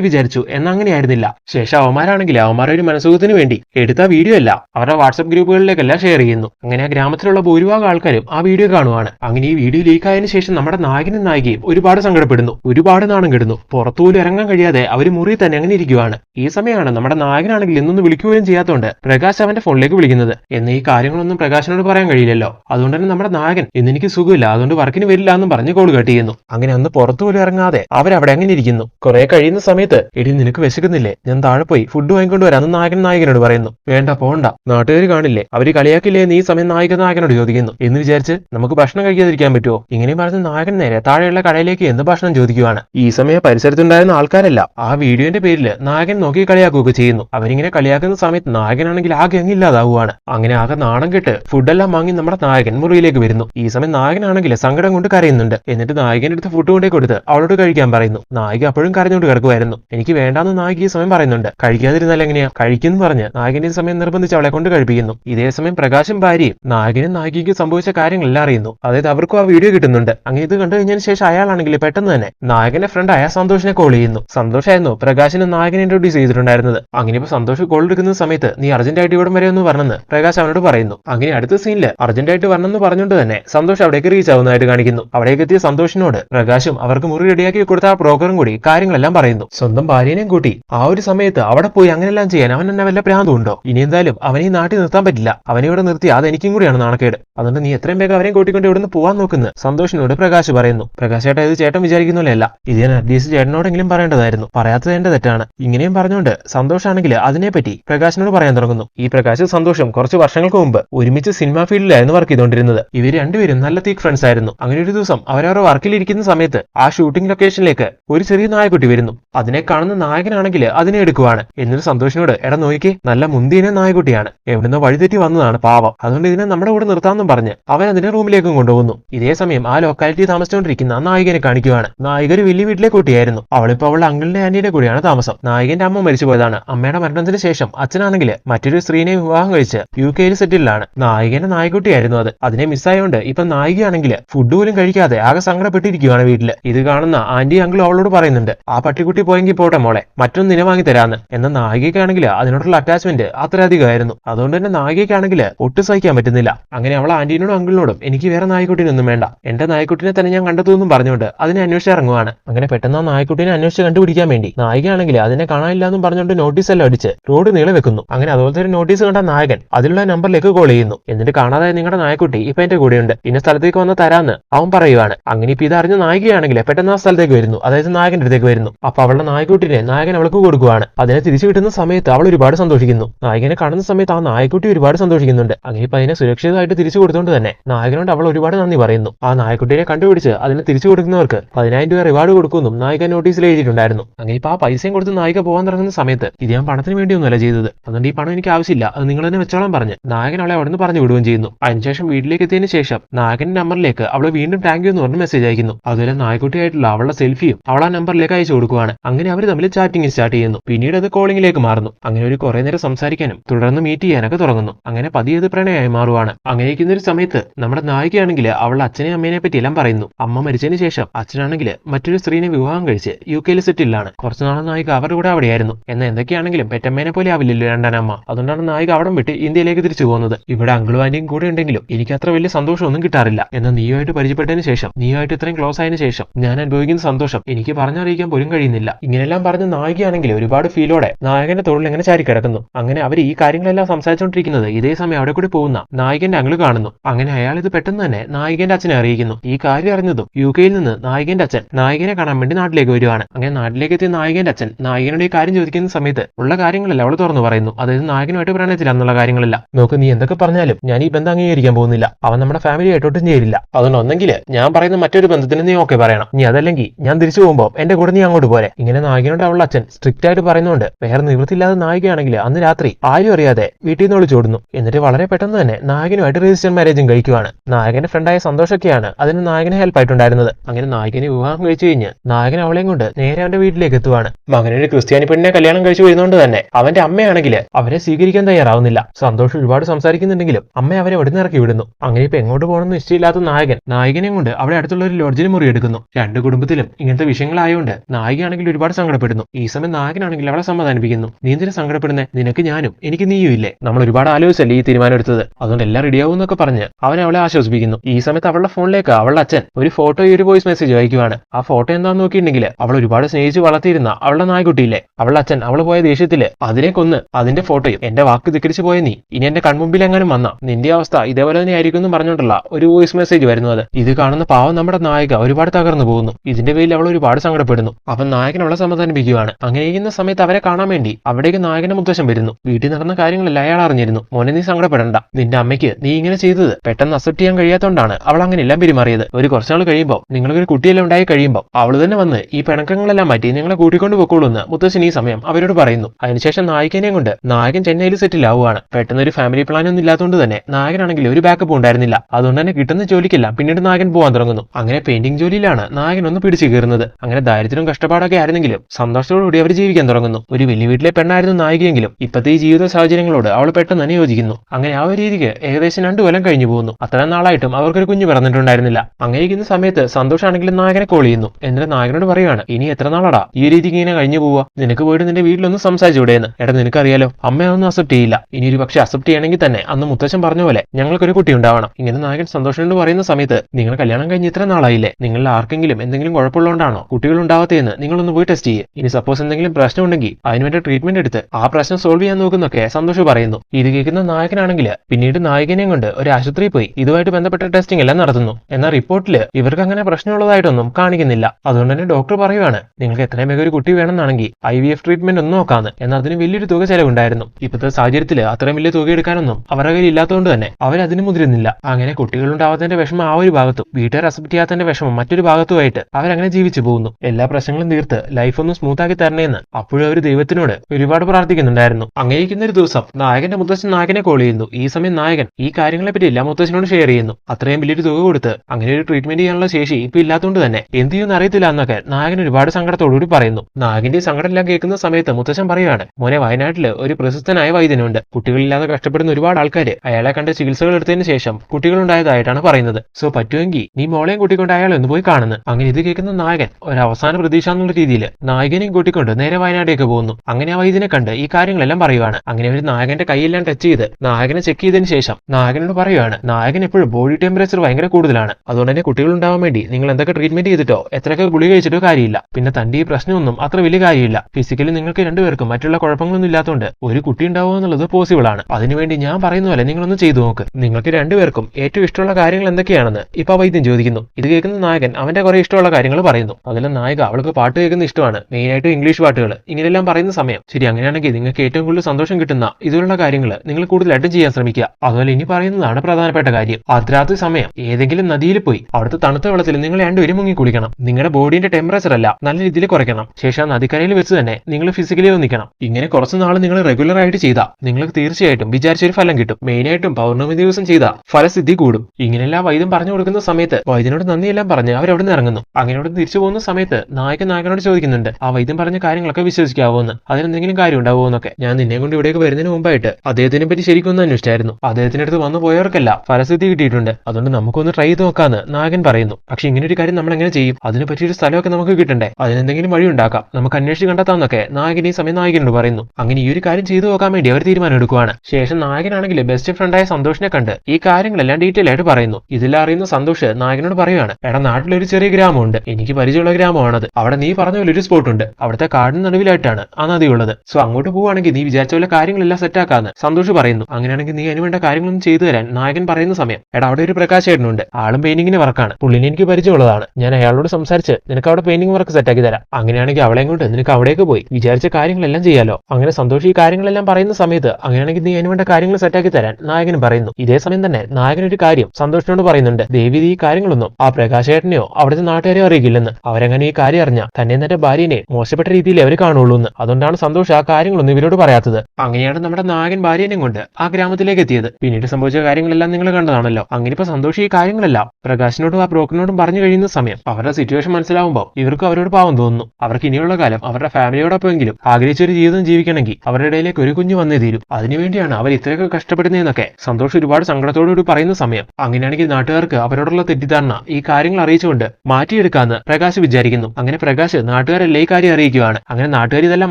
വിചാരിച്ചു. എന്നങ്ങനെയായിരുന്നില്ല. ശേഷം അവന്മാരാണെങ്കിൽ അവന്മാരുടെ ഒരു മനസുഖത്തിന് വേണ്ടി എടുത്ത വീഡിയോ അല്ല അവരുടെ വാട്സ്ആപ്പ് ഗ്രൂപ്പുകളിലേക്കെല്ലാം ഷെയർ ചെയ്യുന്നു. അങ്ങനെ ആ ഗ്രാമത്തിലുള്ള ഭൂരിഭാഗം ആൾക്കാരും ആ വീഡിയോ കാണുവാണ്. അങ്ങനെ ഈ വീഡിയോ ലീക്ക് ആയതിനു ശേഷം നമ്മുടെ നായകനും നായികയും ഒരുപാട് സങ്കടപ്പെടുന്നു. ഒരുപാട് നാണം കെടുന്നു. പുറത്തുപോലും ഇറങ്ങാൻ കഴിയാതെ അവർ മുറി തന്നെ അങ്ങനെ ഇരിക്കുവാണ്. ഈ സമയമാണ് നമ്മുടെ നായകനാണെങ്കിൽ ഇന്നൊന്നും വിളിക്കുകയും ചെയ്യാത്തതുകൊണ്ട് പ്രകാശ് അവന്റെ ഫോണിലേക്ക് വിളിക്കുന്നത്. എന്ന ഈ കാര്യങ്ങളൊന്നും പ്രകാശിനോട് പറയാൻ കഴിയില്ലല്ലോ. അതുകൊണ്ട് തന്നെ നമ്മുടെ നായകൻ ഇന്ന് എനിക്ക് സുഖമില്ല. അതുകൊണ്ട് വർക്കിന് വരില്ല എന്നും പറഞ്ഞ് കോൾ കട്ട് ചെയ്യുന്നു. അങ്ങനെ അന്ന് പുറത്തുപോലും ഇറങ്ങാതെ അവരവിടെ അങ്ങനെ ഇരിക്കുന്നു. കുറെ കഴിയുന്ന സമയത്ത് എടി നിനക്ക് വിശക്കുന്നില്ലേ? ഞാൻ താഴെ പോയി ഫുഡ് വാങ്ങിക്കൊണ്ട് വരാമെന്ന് നായകൻ നായകനോട് പറയുന്നു. വേണ്ട പോണ്ട. നാട്ടുകാർ കാണില്ലേ? അവർ കളിയാക്കില്ലേ? എന്ന് ഈ സമയം നായകൻ നായകനോട് ചോദിക്കുന്നു. എന്ന് വിചാരിച്ച് നമുക്ക് കഴിക്കാതിരിക്കാൻ പറ്റുമോ ഇങ്ങനെ പറഞ്ഞ് നായകൻ നേരെ താഴെയുള്ള കടയിലേക്ക് എന്ത് ഭക്ഷണം ചോദിക്കുവാണ് ഈ സമയം പരിസരത്തുണ്ടായിരുന്ന ആൾക്കാരല്ല. ആ വീഡിയോന്റെ പേരിൽ നായകൻ നോക്കി കളിയാക്കുകയൊക്കെ ചെയ്യുന്നു. അവരിങ്ങനെ കളിയാക്കുന്ന സമയത്ത് നായകനാണെങ്കിൽ ആകെ അങ്ങ് ഇല്ലാതാവുകയാണ്. അങ്ങനെ ആകെ നാണം കെട്ട് ഫുഡെല്ലാം വാങ്ങി നമ്മുടെ നായകൻ മുറിയിലേക്ക് വരുന്നു. ഈ സമയം നായകനാണെങ്കിൽ സങ്കടം കൊണ്ട് കരയുന്നുണ്ട്. എന്നിട്ട് നായകന്റെ അടുത്ത് ഫുഡ് കൊണ്ടേ കൊടുത്ത് അവളോട് കഴിക്കാൻ പറയുന്നു. നായിക അപ്പോഴും കരഞ്ഞുകൊണ്ട് കിടക്കുമായിരുന്നു എനിക്ക് വേണ്ടാന്ന് നായിക ഈ സമയം പറയുന്നുണ്ട്. കഴിക്കാതിരുന്നാൽ എങ്ങനെയാ? കഴിക്കുന്നു പറഞ്ഞ് നായകന്റെ സമയം നിർബന്ധിച്ച് അവളെ കൊണ്ട് കഴിപ്പിക്കുന്നു. ഇതേ സമയം പ്രകാശം ഭാര്യയും നായകനും നായികയ്ക്ക് സംഭവിച്ച കാര്യങ്ങളെല്ലാം അറിയുന്നു. അതായത് അവർക്കും ആ വീഡിയോ കിട്ടുന്നുണ്ട്. അങ്ങനെ ഇത് കണ്ടു കഴിഞ്ഞതിന് ശേഷം അയാളാണെങ്കിൽ പെട്ടെന്ന് തന്നെ നായകന്റെ ഫ്രണ്ട് അയാൾ സന്തോഷിനെ കോൾ ചെയ്യുന്നു. സന്തോഷായിരുന്നു. പ്രകാശിനെ നായകനെ ഇൻട്രോഡ്യൂസ് ചെയ്തിട്ടുണ്ടായിരുന്നത്. അങ്ങനെ ഇപ്പൊ സന്തോഷ് കോൾ എടുക്കുന്ന സമയത്ത് നീ അർജന്റായിട്ട് ഇവിടെ വരെ ഒന്ന് പറഞ്ഞെന്ന് പ്രകാശ് അവനോട് പറയുന്നു. അങ്ങനെ അടുത്ത സീനിൽ അർജന്റായിട്ട് വരണമെന്ന് പറഞ്ഞുകൊണ്ട് തന്നെ സന്തോഷ് അവിടേക്ക് റീച്ച് ആവുന്നതായിട്ട് കാണിക്കുന്നു. അവിടേക്ക് എത്തിയ സന്തോഷിനോട് പ്രകാശും അവർക്ക് മുറി റെഡിയാക്കി കൊടുത്ത ആ ബ്രോക്കറും കൂടി കാര്യങ്ങളെല്ലാം പറയുന്നു. സ്വന്തം ഭാര്യനെയും കൂട്ടി ആ ഒരു സമയത്ത് അവിടെ പോയി അങ്ങനെല്ലാം ചെയ്യാൻ അവൻ എന്നെ വല്ല പ്രാന്തമുണ്ടോ ഇനി എന്തായാലും അവനെ നാട്ടിൽ നിർത്താൻ പറ്റില്ല. അവനെ ഇവിടെ നിർത്തി അത് എനിക്കും കൂടിയാണ് നാണക്കേട്. അതുകൊണ്ട് നീ എത്രയും വേഗം അവനെ കൂട്ടിക്കൊണ്ട് ഇവിടുന്ന് പോവാൻ നോക്കുന്നത് സന്തോഷിനോട് പ്രകാശ് പറയുന്നു. പ്രകാശ് ചേട്ടാ ഇത് ചേട്ടൻ വിചാരിക്കുന്നല്ലേ ഇത് ഞാൻ അറ്റ്ലീസ്റ്റ് ചേട്ടനോടെങ്കിലും പറയേണ്ടതായിരുന്നു. പറയാത്തത് എന്റെ തെറ്റാണ്. ഇങ്ങനെയും പറഞ്ഞുകൊണ്ട് സന്തോഷാണെങ്കിൽ അതിനെപ്പറ്റി പ്രകാശിനോട് പറയാൻ തുടങ്ങുന്നു. ഈ പ്രകാശ് സന്തോഷം കുറച്ച് വർഷങ്ങൾക്ക് മുമ്പ് ഒരുമിച്ച് സിനിമാ ഫീൽഡിലായിരുന്നു വർക്ക് ചെയ്തുകൊണ്ടിരുന്നത്. ഇവർ രണ്ടുപേരും നല്ല തീക് ഫ്രണ്ട്സ് ആയിരുന്നു. അങ്ങനെ ഒരു ദിവസം അവരവരുടെ വർക്കിലിരിക്കുന്ന സമയത്ത് ആ ഷൂട്ടിംഗ് ലൊക്കേഷനിലേക്ക് ഒരു ചെറിയ നായക്കുട്ടി വരുന്നു. അതിനെ കാണുന്ന നായകനാണെങ്കിൽ അതിനെ എടുക്കുവാണ്. എന്നിട്ട് സന്തോഷിനോട് എടാ നോക്കിക്കേ നല്ല മുന്തിയനെ നായക്കുട്ടിയാണ്. എവിടുന്ന് വഴിതെറ്റി വന്നതാണ് പാവം. അതുകൊണ്ട് ഇതിനെ നമ്മുടെ കൂടെ നിർത്താമെന്നും പറഞ്ഞ് അവൻ അതിനെ റൂമിലേക്കും കൊണ്ടുപോകുന്നു. ഇതേ സമയം ആ ലൊക്കാലിറ്റി താമസിച്ചുകൊണ്ടിരിക്കുന്ന നായികനെ കാണിക്കുവാണ് നായിക വലിയ വീട്ടിലെ കുട്ടിയായിരുന്നു. അവളിപ്പോ അവളുടെ അങ്കിളിന്റെ ആന്റിയുടെ കൂടിയാണ് താമസം. നായികന്റെ അമ്മ മരിച്ചു പോയതാണ് അമ്മയുടെ മരണത്തിന് ശേഷം അച്ഛനാണെങ്കിൽ മറ്റൊരു സ്ത്രീനെ വിവാഹം കഴിച്ച് യു കെയിൽ സെറ്റിലാണ് നായികന്റെ നായ്ക്കുട്ടിയായിരുന്നു അത്. അതിനെ മിസ്സായോണ്ട് ഇപ്പൊ നായികയാണെങ്കിൽ ഫുഡ് പോലും കഴിക്കാതെ ആകെ സങ്കടപ്പെട്ടിരിക്കുകയാണ് വീട്ടിൽ. ഇത് കാണുന്ന ആന്റി അങ്കിൾ അവളോട് പറയുന്നുണ്ട് ആ പട്ടിക്കുട്ടി പോയെങ്കിൽ പോട്ടെ മോളെ മറ്റൊന്ന് നിന്നെ വാങ്ങി തരാന്ന്. എന്ന നായികയ്ക്കാണെങ്കിൽ അതിനോടുള്ള അറ്റാച്ച്മെന്റ് അത്രയധികമായിരുന്നു അതുകൊണ്ട് തന്നെ നായികയ്ക്കാണെങ്കിൽ ഒട്ടും സഹിക്കാൻ പറ്റുന്നില്ല. അങ്ങനെ അവൾ ആന്റീനോടും അങ്കിളിനോടും എനിക്ക് വേറെ നായ്ക്കുട്ടിനൊന്നും വേണ്ട. എന്റെ നായ്ക്കുട്ടിനെ തന്നെ ഞാൻ കണ്ടെത്തുമെന്നും പറഞ്ഞുകൊണ്ട് അതിനെ അന്വേഷിച്ച് ഇറങ്ങുവാണ്. അങ്ങനെ പെട്ടെന്ന് ആ നായ്ക്കുട്ടിനെ അന്വേഷിച്ച് കണ്ടുപിടിക്കാൻ വേണ്ടി നായികയാണെങ്കിൽ അതിനെ കാണാനില്ല എന്നും പറഞ്ഞുകൊണ്ട് നോട്ടീസ് എല്ലാം അടിച്ച് റോഡ് നീളെ വെക്കുന്നു. അങ്ങനെ അതുപോലെ തന്നെ നോട്ടീസ് കണ്ട നായകൻ അതിലുള്ള നമ്പറിലേക്ക് കോൾ ചെയ്യുന്നു. എന്നിട്ട് കാണാതെ നിങ്ങളുടെ നായക്കുട്ടി ഇപ്പൊ എന്റെ കൂടെയുണ്ട്. ഇന്ന സ്ഥലത്തേക്ക് വന്ന് തരാന്ന് അവൻ പറയുവാണ്. അങ്ങനെ ഇപ്പൊ ഇതറിഞ്ഞ നായികയാണെങ്കിൽ പെട്ടെന്ന് ആ സ്ഥലത്തേക്ക് വരുന്നു. അതായത് നായകന്റെ അടുത്തേക്ക് വരുന്നു. അപ്പൊ അവളുടെ നായക്കുട്ടിനെ നായകൻ അവൾക്ക് കൊടുക്കുവാണ്. അതിനെ തിരിച്ചു കിട്ടുന്ന സമയത്ത് അവൾ ഒരുപാട് സന്തോഷിക്കുന്നു. നായകനെ കാണുന്ന സമയത്ത് ആ നായക്കുട്ടി ഒരുപാട് സന്തോഷിക്കുന്നുണ്ട്. അങ്ങനെ ഇപ്പൊ അതിനെ സുരക്ഷിതമായിട്ട് തിരിച്ചു കൊടുത്തുകൊണ്ട് തന്നെ നായകനോട് അവൾ ഒരുപാട് നന്ദി പറയുന്നു. ആ നായക്കുട്ടിയെ കണ്ടുപിടിച്ച് അതിനെ തിരിച്ചു കൊടുക്കുന്നവർക്ക് പതിനായിരം രൂപ റിവാർഡ് കൊടുക്കുമെന്നും നായിക നോട്ടീസിൽ എഴുതിയിട്ടുണ്ടായിരുന്നു. അങ്ങനെ ഇപ്പൊ ആ പൈസയും കൊടുത്ത് നായിക പോകാൻ തുടങ്ങുന്ന സമയത്ത് ഇത് ഞാൻ പണത്തിന് വേണ്ടിയൊന്നുമല്ല ചെയ്തത്. അതുകൊണ്ട് ഈ പണം എനിക്ക് ആവശ്യമില്ല. അത് നിങ്ങൾ തന്നെ വെച്ചോളാൻ പറഞ്ഞ് നായകൻ അവളെ അവിടെ നിന്ന് പറഞ്ഞു വിടുകയും ചെയ്യുന്നു. അതിനുശേഷം വീട്ടിലേക്ക് എത്തിയതിനു ശേഷം നായകന്റെ നമ്പറിലേക്ക് അവൾ വീണ്ടും താങ്ക് യു എന്ന് പറഞ്ഞ് മെസ്സേജ് അയക്കുന്നു. അതുപോലെ നായക്കുട്ടിയായിട്ടുള്ള അവളുടെ സെൽഫിയും അവൾ ആ നമ്പറിലേക്ക് അയച്ചു കൊടുക്കുവാണ് അങ്ങനെ അവർ തമ്മിൽ ചാറ്റിംഗ് സ്റ്റാർട്ട് ചെയ്യുന്നു. പിന്നീട് അത് കോളിംഗിലേക്ക് മാറുന്നു. അങ്ങനെ ഒരു കുറെ നേരം സംസാരിക്കാനും തുടർന്ന് മീറ്റ് ചെയ്യാനൊക്കെ തുടങ്ങുന്നു. അങ്ങനെ പതിയത് പ്രണയമായി മാറുവാണ്. അങ്ങനെ ഒരു സമയത്ത് നമ്മുടെ നായികയാണെങ്കിൽ അവൾ അച്ഛനെയും അമ്മേനെ പറ്റി എല്ലാം പറയുന്നു. അമ്മ മരിച്ചതിന് ശേഷം അച്ഛനാണെങ്കിൽ മറ്റൊരു സ്ത്രീനെ വിവാഹം കഴിച്ച് യു കെയിൽ സെറ്റിലാണ്. കുറച്ചു നാളെ നായിക അവരുടെ കൂടെ അവിടെയായിരുന്നു. എന്നാൽ എന്തൊക്കെയാണെങ്കിലും പെറ്റമ്മേനെ പോലെ ആവില്ലല്ലോ രണ്ടാനമ്മ അതുകൊണ്ടാണ് നായിക അവിടം വിട്ട് ഇന്ത്യയിലേക്ക് തിരിച്ചു പോകുന്നത്. ഇവിടെ അങ്കിളും കൂടെ ഉണ്ടെങ്കിലും എനിക്ക് അത്ര വലിയ സന്തോഷമൊന്നും കിട്ടാറില്ല. എന്നാൽ നീയുമായിട്ട് പരിചയപ്പെട്ടതിന് ശേഷം നീയുമായിട്ട് ഇത്രയും ക്ലോസ് ആയതിനു ശേഷം ഞാൻ അനുഭവിക്കുന്ന സന്തോഷം എനിക്ക് പറഞ്ഞറിയിക്കാൻ പോലും കഴിയുന്നില്ല. ഇങ്ങനെയെല്ലാം പറഞ്ഞ നായികയാണെങ്കിൽ ഒരുപാട് ഫീലോടെ നായകന്റെ തൊഴിൽ എങ്ങനെ ചാരി കിടക്കുന്നു അങ്ങനെ അവർ ഈ കാര്യങ്ങളെല്ലാം സംസാരിച്ചുകൊണ്ടിരിക്കുന്നത് ഇതേ സമയം അവിടെ കൂടി പോകുന്ന നായകന്റെ അങ്കിൾ കാണുന്നു. അങ്ങനെ അയാൾ ഇത് പെട്ടെന്ന് തന്നെ നായികന്റെ അച്ഛനെ അറിയിക്കുന്നു. ഈ കാര്യം അറിഞ്ഞതും യു കെയിൽ നിന്ന് നായികന്റെ അച്ഛൻ നായികനെ കാണാൻ വേണ്ടി നാട്ടിലേക്ക് വരുവാണ്. അങ്ങനെ നാട്ടിലേക്ക് എത്തിയ നായികന്റെ അച്ഛൻ നായികനോട് ഈ കാര്യം ചോദിക്കുന്ന സമയത്ത് ഉള്ള കാര്യങ്ങളല്ല അവൾ തുറന്നു പറയുന്നു. അതായത് നായകനുമായിട്ട് പ്രണയത്തിലാന്നുള്ള കാര്യങ്ങളല്ല. നോക്ക് നീ എന്തൊക്കെ പറഞ്ഞാലും ഞാൻ ഈ ബന്ധം അംഗീകരിക്കാൻ പോകുന്നില്ല. അവൻ നമ്മുടെ ഫാമിലി ആയിട്ടൊട്ടും ചേരില്ല അതുകൊണ്ട് ഒന്നെങ്കിൽ ഞാൻ പറയുന്ന മറ്റൊരു ബന്ധത്തിന് നീ ഓക്കെ പറയണം. നീ അതല്ലെങ്കിൽ ഞാൻ തിരിച്ചു പോകുമ്പോൾ എന്റെ കൂടെ നീ അങ്ങോട്ട് പോരെ. ഇങ്ങനെ നായകനോട് അവളുടെ അച്ഛൻ സ്ട്രിക്റ്റ് ആയിട്ട് പറയുന്നുണ്ട് വേറെ നിവൃത്തിയില്ലാതെ നായികയാണെങ്കിൽ അന്ന് രാത്രി ആരും അറിയാതെ വീട്ടിൽ നിന്ന് ഒളിച്ചോടുന്നു. എന്നിട്ട് വളരെ പെട്ടെന്ന് തന്നെ നായകനുമായിട്ട് രജിസ്റ്റർ മാരേജും കഴിക്കുവാണ്. നായകൻ നായകന്റെ ഫ്രണ്ടായ സന്തോഷൊക്കെയാണ് അതിന് നായകനെ ഹെൽപ്പ് ആയിട്ടുണ്ടായിരുന്നത്. അങ്ങനെ നായകനെ വിവാഹം കഴിച്ചു കഴിഞ്ഞ് നായകൻ അവളെയും കൊണ്ട് നേരെ അവന്റെ വീട്ടിലേക്ക് എത്തുവാണ്. മകനൊരു ക്രിസ്ത്യാനി പെണ്ണിനെ കല്യാണം കഴിച്ചു വരുന്നതുകൊണ്ട് തന്നെ അവന്റെ അമ്മയാണെങ്കിൽ അവരെ സ്വീകരിക്കാൻ തയ്യാറാവുന്നില്ല. സന്തോഷം ഒരുപാട് സംസാരിക്കുന്നുണ്ടെങ്കിലും അമ്മ അവരെ എവിടെ ഇറക്കി വിടുന്നു. അങ്ങനെ ഇപ്പൊ എങ്ങോട്ട് പോകണമെന്ന് നിശ്ചയമില്ലാത്ത നായകൻ നായകനെയും കൊണ്ട് അവിടെ അടുത്തുള്ള ഒരു ലോഡ്ജിന് മുറി എടുക്കുന്നു രണ്ട് കുടുംബത്തിലും ഇങ്ങനത്തെ വിഷയങ്ങളായതുകൊണ്ട് നായികയാണെങ്കിൽ ഒരുപാട് സങ്കടപ്പെടുന്നു. ഈ സമയം നായകനാണെങ്കിൽ അവളെ സമാധാനിപ്പിക്കുന്നു. നീ സങ്കടപ്പെടുന്ന സങ്കടപ്പെടുന്നേ? നിനക്ക് ഞാനും എനിക്ക് നീയും ഇല്ലേ നമ്മൾ ഒരുപാട് ആലോചിച്ചല്ലേ ഈ തീരുമാനം എടുത്തത്. അതുകൊണ്ട് എല്ലാം റെഡിയാവും എന്നൊക്കെ പറഞ്ഞ് അവനെ അവളെ ആശ്വസിപ്പിക്കുന്നു. ഈ സമയത്ത് അവളുടെ ഫോണിലേക്ക് അവളുടെ അച്ഛൻ ഒരു ഫോട്ടോ ഒരു വോയിസ് മെസ്സേജ് അയക്കുവാണ്. ആ ഫോട്ടോ എന്താന്ന് നോക്കിയിട്ടുണ്ടെങ്കിൽ അവൾ ഒരുപാട് സ്നേഹിച്ച് വളർത്തിയിരുന്ന അവളുടെ നായ്ക്കുട്ടിയില്ലേ? അവളുടെ അച്ഛൻ അവൾ പോയ ദേഷ്യത്തിൽ അതിനെ കൊന്ന് അതിന്റെ ഫോട്ടോയും എന്റെ വാക്ക് ധിക്കരിച്ചു പോയ നീ. ഇനി എന്റെ കൺമുമ്പിൽ എങ്ങാനും വന്ന? നിന്റെ അവസ്ഥ ഇതേപോലെ തന്നെ ആയിരിക്കും എന്ന് പറഞ്ഞുകൊണ്ടുള്ള ഒരു വോയിസ് മെസ്സേജ് വരുന്നത് ഇത് കാണുന്ന പാവം നമ്മുടെ നായിക ഒരുപാട് തകർന്നു പോകുന്നു. ഇതിന്റെ പേരിൽ അവൾ ഒരുപാട് സങ്കടപ്പെടുന്നു. അവൻ നായകൻ അവളെ സമാധാനിപ്പിക്കുകയാണ് അങ്ങനെ ഇരിക്കുന്ന സമയത്ത് അവരെ കാണാൻ വേണ്ടി അവിടേക്ക് നായകന്റെ മുത്തശ്ശൻ വരുന്നു. വീട്ടിൽ നടന്ന കാര്യങ്ങളെല്ലാം അയാൾ അറിഞ്ഞിരുന്നു. മോനെ നീ സങ്കടപ്പെടണ്ട. നിന്റെ അമ്മയ്ക്ക് നീ ഇങ്ങനെ ചെയ്തത്. പെട്ടെന്ന് അക്സെപ്റ്റ് ചെയ്യാൻ കഴിയാത്തതുകൊണ്ടാണ് അവൾ അങ്ങനെ എല്ലാം പെരുമാറിയത്. ഒരു കുറച്ചാൾ കഴിയുമ്പോൾ നിങ്ങൾക്കൊരു കുട്ടിയെല്ലാം ഉണ്ടായി കഴിയുമ്പോൾ അവൾ തന്നെ വന്ന് ഈ പിണക്കങ്ങളെല്ലാം മാറ്റി നിങ്ങളെ കൂട്ടിക്കൊണ്ട് പോക്കോളൂ എന്ന് മുത്തശ്ശൻ ഈ സമയം അവരോട് പറയുന്നു. അതിനുശേഷം നായകനെ കൊണ്ട് നായകൻ ചെന്നൈയിൽ സെറ്റിൽ ആവുകയാണ് പെട്ടെന്ന് ഒരു ഫാമിലി പ്ലാൻ ഒന്നും ഇല്ലാത്തതുകൊണ്ട് തന്നെ നായകനാണെങ്കിൽ ഒരു ബാക്കപ്പ് ഉണ്ടായിരുന്നില്ല. അതുകൊണ്ട് തന്നെ കിട്ടുന്ന ജോലിക്കെല്ലാം പിന്നീട് നായകൻ പോകാൻ തുടങ്ങുന്നു. അങ്ങനെ പെയിന്റിംഗ് ജോലിയിലാണ് നായകൻ ഒന്ന് പിടിച്ചു കയറുന്നത് അങ്ങനെ ദാരിദ്ര്യവും കഷ്ടപ്പാടൊക്കെ ആയിരുന്നെങ്കിലും സന്തോഷത്തോടുകൂടി അവർ ജീവിക്കാൻ തുടങ്ങുന്നു. ഒരു വലിയ വീട്ടിലെ പെണ്ണായിരുന്നു നായികയെങ്കിലും ഇപ്പോഴത്തെ ഈ ജീവിത സാഹചര്യങ്ങളോട് അവൾ പെട്ടെന്ന് തന്നെ യോജിക്കുന്നു. അങ്ങനെ ആ ഒരു രീതിക്ക് ഏകദേശം രണ്ടു കൊല്ലം കഴിഞ്ഞു പോകുന്നു. അത്ര നാളായിട്ടും അവർക്കൊരു കുഞ്ഞു പിറന്നിട്ടുണ്ടായിരുന്നില്ല. അങ്ങേക്കുന്ന സമയത്ത് സന്തോഷാണെങ്കിലും നായകനെ കോൾ ചെയ്യുന്നു. എന്നിട്ട് നായകനോട് പറയുകയാണ് ഇനി എത്ര നാളടാ? ഈ രീതിക്ക് ഇങ്ങനെ കഴിഞ്ഞു പോവാ നിനക്ക് പോയിട്ട് നിന്റെ വീട്ടിലൊന്ന് സംസാരിച്ചുകൂടെയെന്ന് എടാ നിനക്കറിയാലോ അമ്മ അതൊന്നും അക്സെപ്റ്റ് ചെയ്യില്ല ഇനി ഒരു പക്ഷെ അക്സെപ്റ്റ് ചെയ്യണമെങ്കിൽ തന്നെ അന്ന് മുത്തച്ഛൻ പറഞ്ഞ പോലെ ഞങ്ങൾക്കൊരു കുട്ടി ഉണ്ടാവണം. ഇങ്ങനെ നായകൻ സന്തോഷനോട് പറയുന്ന സമയത്ത് നിങ്ങൾ കല്യാണം കഴിഞ്ഞ് ഇത്ര നാളായില്ലേ? നിങ്ങളിൽ ആർക്കെങ്കിലും എന്തെങ്കിലും കുഴപ്പമുള്ളതുകൊണ്ടാണോ കുട്ടികൾ ഉണ്ടാവാത്തതെന്ന് നിങ്ങളൊന്ന് പോയി ടെസ്റ്റ് ചെയ്യേ. ഇനി സപ്പോസ് എന്തെങ്കിലും പ്രശ്നം ഉണ്ടെങ്കിൽ അതിനുവേണ്ടി ട്രീറ്റ്മെന്റ് എടുത്ത് ആ പ്രശ്നം സോൾവ് ചെയ്യാൻ നോക്കുന്നൊക്കെ സന്തോഷ് പറയുന്നു. ഇത് കേൾക്കുന്ന നായകനാണെങ്കിൽ പിന്നീട് നായകനെയും കൊണ്ട് ഒരു ആശുപത്രിയിൽ പോയി. ഇതുമായിട്ട് ബന്ധപ്പെട്ട ടെസ്റ്റിംഗ് എല്ലാം നടത്തുന്നു. എന്നാൽ റിപ്പോർട്ടിൽ ഇവർക്ക് അങ്ങനെ പ്രശ്നമുള്ളതായിട്ടൊന്നും കാണിക്കുന്നില്ല. അതുകൊണ്ട് തന്നെ ഡോക്ടർ പറയുവാണ് നിങ്ങൾക്ക് എത്രയും വേഗം ഒരു കുട്ടി വേണമെന്നാണെങ്കിൽ ഐ വി എഫ് ട്രീറ്റ്മെന്റ് ഒന്നും നോക്കാന്ന്. എന്നാൽ അതിന് വലിയൊരു തുക ചെലവുണ്ടായിരുന്നു. ഇപ്പോഴത്തെ സാഹചര്യത്തിൽ അത്രയും വലിയ തുക എടുക്കാനൊന്നും അവരുടെ കയ്യിൽ ഇല്ലാത്തതുകൊണ്ട് തന്നെ അവരതിന് മുതിരുന്നില്ല. അങ്ങനെ കുട്ടികളുണ്ടാവാത്തതിന്റെ വിഷമം ആ ഒരു ഭാഗത്തും വീട്ടുകാർ അക്സെപ്റ്റ് ചെയ്യാത്തതിന്റെ വിഷമം മറ്റൊരു ഭാഗത്തുമായിട്ട് അവരങ്ങനെ ജീവിച്ചു പോകുന്നു. എല്ലാ പ്രശ്നങ്ങളും തീർത്ത് ലൈഫ് ഒന്ന് സ്മൂത്ത് ആക്കി തരണേന്ന് അപ്പോഴും അവർ ദൈവത്തിനോട് ഒരുപാട് പ്രാർത്ഥിക്കുന്നുണ്ടായിരുന്നു. അങ്ങനെയിക്കുന്ന ഒരു ദിവസം നായകന്റെ മുത്തശ്ശൻ നായകനെ കോൾ ചെയ്യുന്നു. ഈ സമയം നായകൻ ഈ കാര്യങ്ങളെപ്പറ്റി എല്ലാം മുത്തശ്ശനോട് ഷെയർ ചെയ്യുന്നു. അത്രയും വലിയൊരു തുക കൊടുത്ത് അങ്ങനെ ഒരു ട്രീറ്റ്മെന്റ് ചെയ്യാനുള്ള ശേഷി ഇപ്പൊ ഇല്ലാത്തതുകൊണ്ട് തന്നെ. എന്ത് ചെയ്യുമെന്ന് അറിയത്തില്ല എന്നൊക്കെ നായകൻ ഒരുപാട് സങ്കടത്തോടുകൂടി പറയുന്നു. നായകന്റെ ഈ സങ്കടം എല്ലാം കേൾക്കുന്ന സമയത്ത് മുത്തശ്ശൻ പറയുകയാണ് മോനെ വയനാട്ടിൽ ഒരു പ്രശസ്തനായ വൈദ്യനുണ്ട്. കുട്ടികളില്ലാതെ കഷ്ടപ്പെടുന്ന ഒരുപാട് ആൾക്കാർ അയാളെ കണ്ട് ചികിത്സകൾ എടുത്തതിന് ശേഷം കുട്ടികളുണ്ടായതായിട്ടാണ് പറയുന്നത്. സോ പറ്റുമെങ്കിൽ നീ മോളെയും കൂട്ടിക്കൊണ്ട് അയാൾ ഒന്ന് പോയി കാണുന്നു. അങ്ങനെ ഇത് കേൾക്കുന്ന നായകൻ ഒരു അവസാന പ്രതീക്ഷ എന്നുള്ള രീതിയിൽ നായകനെയും കൂട്ടിക്കൊണ്ട് നേരെ വയനാട്ടിലേക്ക് പോകുന്നു. അങ്ങനെ ആ വൈദ്യനെ കണ്ട് ഈ കാര്യങ്ങളെല്ലാം പറയുവാണ്. അങ്ങനെ ഒരു നായകന്റെ കൈയെല്ലാം ടച്ച് ചെയ്ത് നായകനെ ചെക്ക് ചെയ്തതിന് ശേഷം നായകനോട് പറയുവാണ് നായകൻ എപ്പോഴും ബോഡി ടെമ്പറേച്ചർ ഭയങ്കര കൂടുതലാണ്. അതുകൊണ്ട് തന്നെ കുട്ടികൾ ഉണ്ടാവാൻ വേണ്ടി നിങ്ങൾ എന്തൊക്കെ ട്രീറ്റ്മെന്റ് ചെയ്തിട്ടോ എത്രയൊക്കെ ഗുളി കഴിച്ചിട്ടോ കാര്യമില്ല. പിന്നെ തന്റെ ഈ പ്രശ്നമൊന്നും അത്ര വലിയ കാര്യമില്ല. ഫിസിക്കലി നിങ്ങൾക്ക് രണ്ടുപേർക്കും മറ്റുള്ള കുഴപ്പങ്ങളൊന്നും ഇല്ലാത്തതുകൊണ്ട് ഒരു കുട്ടി ഉണ്ടാവുക എന്നുള്ളത് പോസിബിൾ ആണ്. അതിനുവേണ്ടി ഞാൻ പറയുന്ന പോലെ നിങ്ങളൊന്ന് ചെയ്തു നോക്ക്. നിങ്ങൾക്ക് രണ്ടുപേർക്കും ഏറ്റവും ഇഷ്ടമുള്ള കാര്യങ്ങൾ എന്തൊക്കെയാണെന്ന് ഇപ്പൊ വൈദ്യം ചോദിക്കുന്നു. ഇത് കേൾക്കുന്ന നായകൻ അവന്റെ കുറെ ഇഷ്ടമുള്ള കാര്യങ്ങൾ പറയുന്നു. അതിലെ നായിക അവൾക്ക് പാട്ട് കേൾക്കുന്ന ഇഷ്ടമാണ്. മെയിൻ മെയിനായിട്ട് ഇംഗ്ലീഷ് പാട്ടുകൾ ഇങ്ങനെയെല്ലാം പറയുന്ന സമയം. ശരി അങ്ങനെയാണെങ്കിൽ നിങ്ങൾക്ക് ഏറ്റവും കൂടുതൽ സന്തോഷം കിട്ടുന്ന ഇതുപോലുള്ള കാര്യങ്ങൾ നിങ്ങൾ കൂടുതലായിട്ടും ചെയ്യാൻ ശ്രമിക്കുക. അതുപോലെ ഇനി പറയുന്നതാണ് പ്രധാനപ്പെട്ട കാര്യം. അർദ്ധരാത്രി സമയം ഏതെങ്കിലും നദിയിൽ പോയി അവിടുത്തെ തണുത്ത വെള്ളത്തിൽ നിങ്ങൾ രണ്ടുപേരും മുങ്ങി കുളിക്കണം. നിങ്ങളുടെ ബോഡിന്റെ ടെമ്പറേച്ചർ അല്ല നല്ല രീതിയിൽ കുറയ്ക്കണം. ശേഷം നദിക്കരയിൽ വെച്ച് തന്നെ നിങ്ങൾ ഫിസിക്കലി നിൽക്കണം. ഇങ്ങനെ കുറച്ച് നാൾ നിങ്ങൾ റെഗുലർ ആയിട്ട് ചെയ്താൽ നിങ്ങൾക്ക് തീർച്ചയായിട്ടും വിചാരിച്ചൊരു ഫലം കിട്ടും. മെയിനായിട്ടും പൗർണമി ദിവസം ചെയ്ത ഫലസിദ്ധി കൂടും. ഇങ്ങനെയെല്ലാം വൈദ്യം പറഞ്ഞു കൊടുക്കുന്ന സമയത്ത് വൈദ്യനോട് നന്ദിയെല്ലാം പറഞ്ഞ് അവർ അവിടെ നിന്ന് ഇറങ്ങുന്നു. അങ്ങനെ തിരിച്ചു പോകുന്ന സമയത്ത് നായകൻ നായകനോട് ചോദിക്കുന്നുണ്ട് ആ വൈദ്യം പറഞ്ഞ കാര്യങ്ങളൊക്കെ വിശ്വസിക്കാവോ എന്ന് അതിനെന്തെങ്കിലും കാര്യം ഉണ്ടാവുമോ എന്നൊക്കെ? ഞാൻ നിന്നെ കൊണ്ട് ഇവിടേക്ക് വരുന്നതിന് മുമ്പായിട്ട് അദ്ദേഹത്തിനെ പറ്റി ശരിക്കും ഒന്ന് അന്വേഷിച്ചായിരുന്നു. അദ്ദേഹത്തിന്റെ അടുത്ത് വന്നു പോയവർക്കല്ല ഫലസിദ്ധി കിട്ടിയിട്ടുണ്ട്. അതുകൊണ്ട് നമുക്കൊന്ന് ട്രൈ ചെയ്ത് നോക്കാന്ന് നാഗൻ പറയുന്നു. പക്ഷെ ഇങ്ങനെ ഒരു കാര്യം നമ്മൾ എങ്ങനെ ചെയ്യും? അതിനെ പറ്റിയൊരു സ്ഥലമൊക്കെ നമുക്ക് കിട്ടണ്ടേ? അതിനെന്തെങ്കിലും വഴി ഉണ്ടാക്കാം. നമുക്ക് അന്വേഷിച്ച് കണ്ടെത്താന്നൊക്കെ നായകൻ ഈ സമയം നായകനോട് പറയുന്നു. അങ്ങനെ ഈ ഒരു കാര്യം ചെയ്തു നോക്കാൻ വേണ്ടി അവർ തീരുമാനം എടുക്കുവാണ് ശേഷം നായകനാണെങ്കിൽ ബെസ്റ്റ് ഫ്രണ്ടായ സന്തോഷിനെ കണ്ട് ഈ കാര്യങ്ങളെല്ലാം ഡീറ്റെയിൽ ആയിട്ട് പറയുന്നു. ഇതിലറിയുന്ന സന്തോഷ് നായകനോട് പറയുകയാണ് എടാ നാട്ടിലൊരു ചെറിയ ഗ്രാമമുണ്ട്. എനിക്ക് പരിചയമുള്ള ഗ്രാമമാണത്. അവിടെ നീ പറഞ്ഞ പോലെ ഒരു സ്പോട്ട് ഉണ്ട്. അവിടുത്തെ കാടിന് നടുവിലായിട്ടാണ് ആ നദി ഉള്ളത്. സോ അങ്ങോട്ട് പോവുകയാണെങ്കിൽ നീ വിചാരിച്ച പോലെ കാര്യങ്ങളെല്ലാം സെറ്റ് ആക്കാന്ന്. സന്തോഷ് പറയുന്നു അങ്ങനെയാണെങ്കിൽ നീ അതിനുവേണ്ട കാര്യങ്ങളൊന്നും ചെയ്തു തരാൻ നായകൻ പറയുന്ന സമയം. എടാ അവിടെ ഒരു പ്രകാശ് ചേട്ടനുണ്ട് ആളും പെയിന്റിങ്ങിന് വർക്കാണ്. പുള്ളിനെ എനിക്ക് പരിചയമുള്ളതാണ്. ഞാൻ അയാളോട് സംസാരിച്ച് നിനക്ക് അവിടെ പെയിന്റിംഗ് വർക്ക് സെറ്റ് ആക്കി തരാം. അങ്ങനെയാണെങ്കിൽ അവളെ കൊണ്ട് നിനക്ക് അവിടേക്ക് പോയി. വിചാരിച്ച കാര്യങ്ങളെല്ലാം ചെയ്യാലോ. അങ്ങനെ സന്തോഷ് ഈ കാര്യങ്ങളെല്ലാം പറയുന്ന സമയത്ത് അങ്ങനെയാണെങ്കിൽ നീ അതിനുവേണ്ട കാര്യങ്ങൾ സെറ്റ് ആക്കി തരാൻ നായകൻ പറയുന്നു. ഇതേ സമയം തന്നെ നായകൻ ഒരു കാര്യം സന്തോഷിനോട് പറയുന്നുണ്ട്. ദേവി ഈ കാര്യങ്ങളൊന്നും ആ പ്രകാശേട്ടനെയോ അവിടുത്തെ നാട്ടുകാരെയോ അറിയിക്കില്ലെന്ന്. അവരങ്ങനെ ഈ കാര്യം അറിഞ്ഞ? തന്നെ തന്റെ ഭാര്യനെ മോശപ്പെട്ട രീതിയിൽ അവർ കാണുള്ളൂ എന്ന് അതുകൊണ്ടാണ് സന്തോഷ് ആ കാര്യങ്ങളൊന്നും ഇവരോട് പറയാത്തത്. അങ്ങനെയാണ് നമ്മുടെ നായകൻ ഭാര്യനെയും കൊണ്ട് ആ ഗ്രാമത്തിലേക്ക് എത്തിയത്. പിന്നീട് സംഭവിച്ച കാര്യങ്ങളെല്ലാം നിങ്ങൾ കണ്ടതാണല്ലോ. അങ്ങനെ അങ്ങനെ സന്തോഷി ഈ കാര്യങ്ങളെല്ലാം. പ്രകാശിനോടും ആ ബ്രോക്കറിനോടും പറഞ്ഞു കഴിയുന്ന സമയം. അവരുടെ സിറ്റുവേഷൻ മനസ്സിലാവുമ്പോൾ ഇവർക്കും അവരോട് പാവം തോന്നുന്നു. അവർക്ക് ഇനിയുള്ള കാലം അവരുടെ ഫാമിലിയോടൊപ്പമെങ്കിലും ആഗ്രഹിച്ചൊരു ജീവിതം ജീവിക്കണമെങ്കിൽ അവരുടെ ഇടയിലേക്ക് ഒരു കുഞ്ഞു വന്നേ തീരും. അതിനുവേണ്ടിയാണ് അവർ ഇത്രയൊക്കെ കഷ്ടപ്പെടുന്നതെന്നൊക്കെ സന്തോഷ് ഒരുപാട് സങ്കടത്തോടുകൂടി പറയുന്ന സമയം. അങ്ങനെയാണെങ്കിൽ നാട്ടുകാർക്ക് അവരോടുള്ള തെറ്റിദ്ധാരണ ഈ കാര്യങ്ങൾ അറിയിച്ചുകൊണ്ട് മാറ്റിയെടുക്കാന്ന് പ്രകാശ് വിചാരിക്കുന്നു. അങ്ങനെ പ്രകാശ് നാട്ടുകാരല്ലേ ഈ കാര്യം അറിയിക്കുകയാണ് അങ്ങനെ നാട്ടുകാർ ഇതെല്ലാം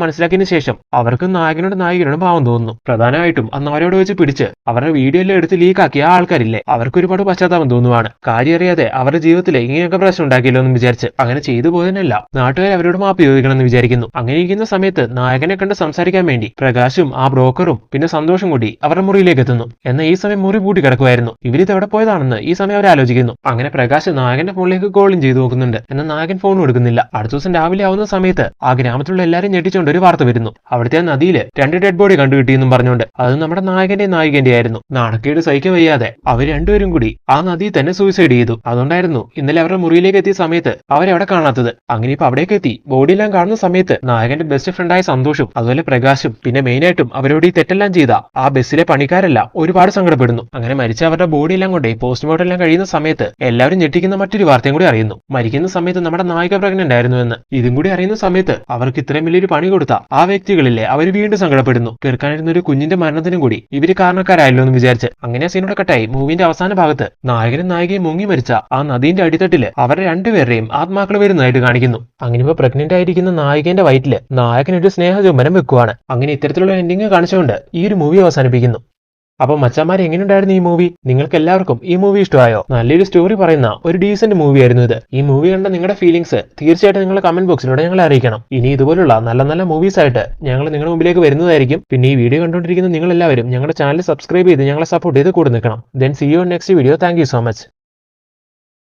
മനസ്സിലാക്കിയതിനു ശേഷം അവർക്ക് നായകനോട് നായികനോടും പാവം തോന്നുന്നു. പ്രധാനമായിട്ടും അന്ന് അവരോട് വെച്ച് പിടിച്ച് അവരുടെ വീഡിയോ എല്ലാം എടുത്ത് ലീക്കാക്കിയ ആൾക്കാരില്ലേ? അവർക്ക് ഒരുപാട് പശ്ചാത്താപം തോന്നുവാണ്. കാര്യം അറിയാതെ അവരുടെ ജീവിതത്തിൽ ഇങ്ങനെയൊക്കെ പ്രശ്നം ഉണ്ടാക്കിയല്ലോ എന്ന് വിചാരിച്ച് അങ്ങനെ ചെയ്തു പോയതിനല്ല നാട്ടുകാർ അവരോട് മാപ്പ് ചോദിക്കണമെന്ന് വിചാരിക്കുന്നു. അങ്ങനെ ഇരിക്കുന്ന സമയത്ത് നായകനെ കണ്ട് സംസാരിക്കാൻ വേണ്ടി പ്രകാശും ആ ബ്രോക്കറും പിന്നെ സന്തോഷം കൂടി അവരുടെ മുറിയിലേക്ക് എത്തുന്നു. എന്നാൽ ഈ സമയം മുറി പൂട്ടി കിടക്കുമായിരുന്നു ഇവരിത് എവിടെ പോയതാണെന്ന് ഈ സമയം അവർ ആലോചിക്കുന്നു. അങ്ങനെ പ്രകാശ് നായകന്റെ ഫോണിലേക്ക് കോളും ചെയ്തു നോക്കുന്നുണ്ട്. എന്നാൽ നായകൻ ഫോൺ കൊടുക്കുന്നില്ല. അടുത്ത ദിവസം രാവിലെ ആവുന്ന സമയത്ത് ആ ഗ്രാമത്തിലുള്ള എല്ലാവരും ഞെട്ടിച്ചുകൊണ്ട് ഒരു വാർത്ത വരുന്നു. അവിടുത്തെ നദിയിൽ രണ്ട് ഡെഡ് ബോഡി കണ്ടുകിട്ടിയെന്നും പറഞ്ഞുകൊണ്ട് അത് നമ്മുടെ നായകന്റെ നായികന്റെ ആയിരുന്നു നാണക്കേട് സഹിക്കവയ്യാതെ അവർ രണ്ടുപേരും ആ നദി തന്നെ സൂയിസൈഡ് ചെയ്തു. അതുകൊണ്ടായിരുന്നു ഇന്നലെ അവരുടെ മുറിയിലേക്ക് എത്തിയ സമയത്ത് അവരവിടെ കാണാത്തത്. അങ്ങനെ ഇപ്പൊ അവിടേക്ക് എത്തി. ബോഡി എല്ലാം കാണുന്ന സമയത്ത് നായകന്റെ ബെസ്റ്റ് ഫ്രണ്ടായ സന്തോഷും അതുപോലെ പ്രകാശും പിന്നെ മെയിനായിട്ടും അവരോട് ഈ തെറ്റെല്ലാം ചെയ്ത ആ ബസ്സിലെ പണിക്കാരെല്ലാം ഒരുപാട് സങ്കടപ്പെടുന്നു. അങ്ങനെ മരിച്ച അവരുടെ ബോഡി എല്ലാം കൊണ്ടേ പോസ്റ്റ്മോർട്ടം എല്ലാം കഴിയുന്ന സമയത്ത് എല്ലാവരും ഞെട്ടിക്കുന്ന മറ്റൊരു വാർത്തയും കൂടി അറിയുന്നു. മരിക്കുന്ന സമയത്ത് നമ്മുടെ നായിക പ്രഗ്നന്റ് ആയിരുന്നു എന്ന്. ഇതും കൂടി അറിയുന്ന സമയത്ത് അവർക്ക് ഇത്രയും വലിയൊരു പണി കൊടുത്ത ആ വ്യക്തികളില്ലേ അവർ വീണ്ടും സങ്കടപ്പെടുന്നു. തീർക്കാനിരുന്ന ഒരു കുഞ്ഞിന്റെ മരണത്തിനും കൂടി ഇവർ കാരണക്കാരായല്ലോ എന്ന് വിചാരിച്ച് അങ്ങനെ സീനോടെ കട്ടായി മൂവിന്റെ അവസാന ഭാഗത്ത് നായകനും നായികയും മുങ്ങി മരിച്ച ആ നദീന്റെ അടിത്തട്ടിൽ അവരുടെ രണ്ടുപേരുടെയും ആത്മാക്കൾ വരുന്നതായിട്ട് കാണിക്കുന്നു. അങ്ങനെ ഇപ്പൊ പ്രഗ്നന്റ് ആയിരിക്കുന്ന നായികന്റെ വയറ്റിൽ നായകനൊരു സ്നേഹ ചുമരം വെക്കുവാണ്. അങ്ങനെ ഇത്തരത്തിലുള്ള എൻഡിങ് കാണിച്ചുകൊണ്ട് ഈ ഒരു മൂവി അവസാനിപ്പിക്കുന്നു. അപ്പൊ മച്ചാമാർ എങ്ങനെയുണ്ടായിരുന്നു ഈ മൂവി നിങ്ങൾക്ക് എല്ലാവർക്കും ഈ മൂവി ഇഷ്ടമായോ? നല്ലൊരു സ്റ്റോറി പറയുന്ന ഒരു ഡീസന്റ് മൂവി ആയിരുന്നു ഇത്. ഈ മൂവി കണ്ട നിങ്ങളുടെ ഫീലിംഗ്സ് തീർച്ചയായിട്ടും നിങ്ങൾ കമന്റ് ബോക്സിലൂടെ ഞങ്ങളെ അറിയിക്കണം. ഇനി ഇതുപോലുള്ള നല്ല നല്ല മൂവീസ് ആയിട്ട് ഞങ്ങൾ നിങ്ങളുടെ മുമ്പിലേക്ക് വരുന്നതായിരിക്കും. പിന്നെ ഈ വീഡിയോ കണ്ടുകൊണ്ടിരിക്കുന്ന നിങ്ങൾ എല്ലാവരും ഞങ്ങളുടെ ചാനൽ സബ്സ്ക്രൈബ് ചെയ്ത് ഞങ്ങളെ സപ്പോർട്ട് ചെയ്ത് കൂടെ നിൽക്കണം. Then see you next video thank so much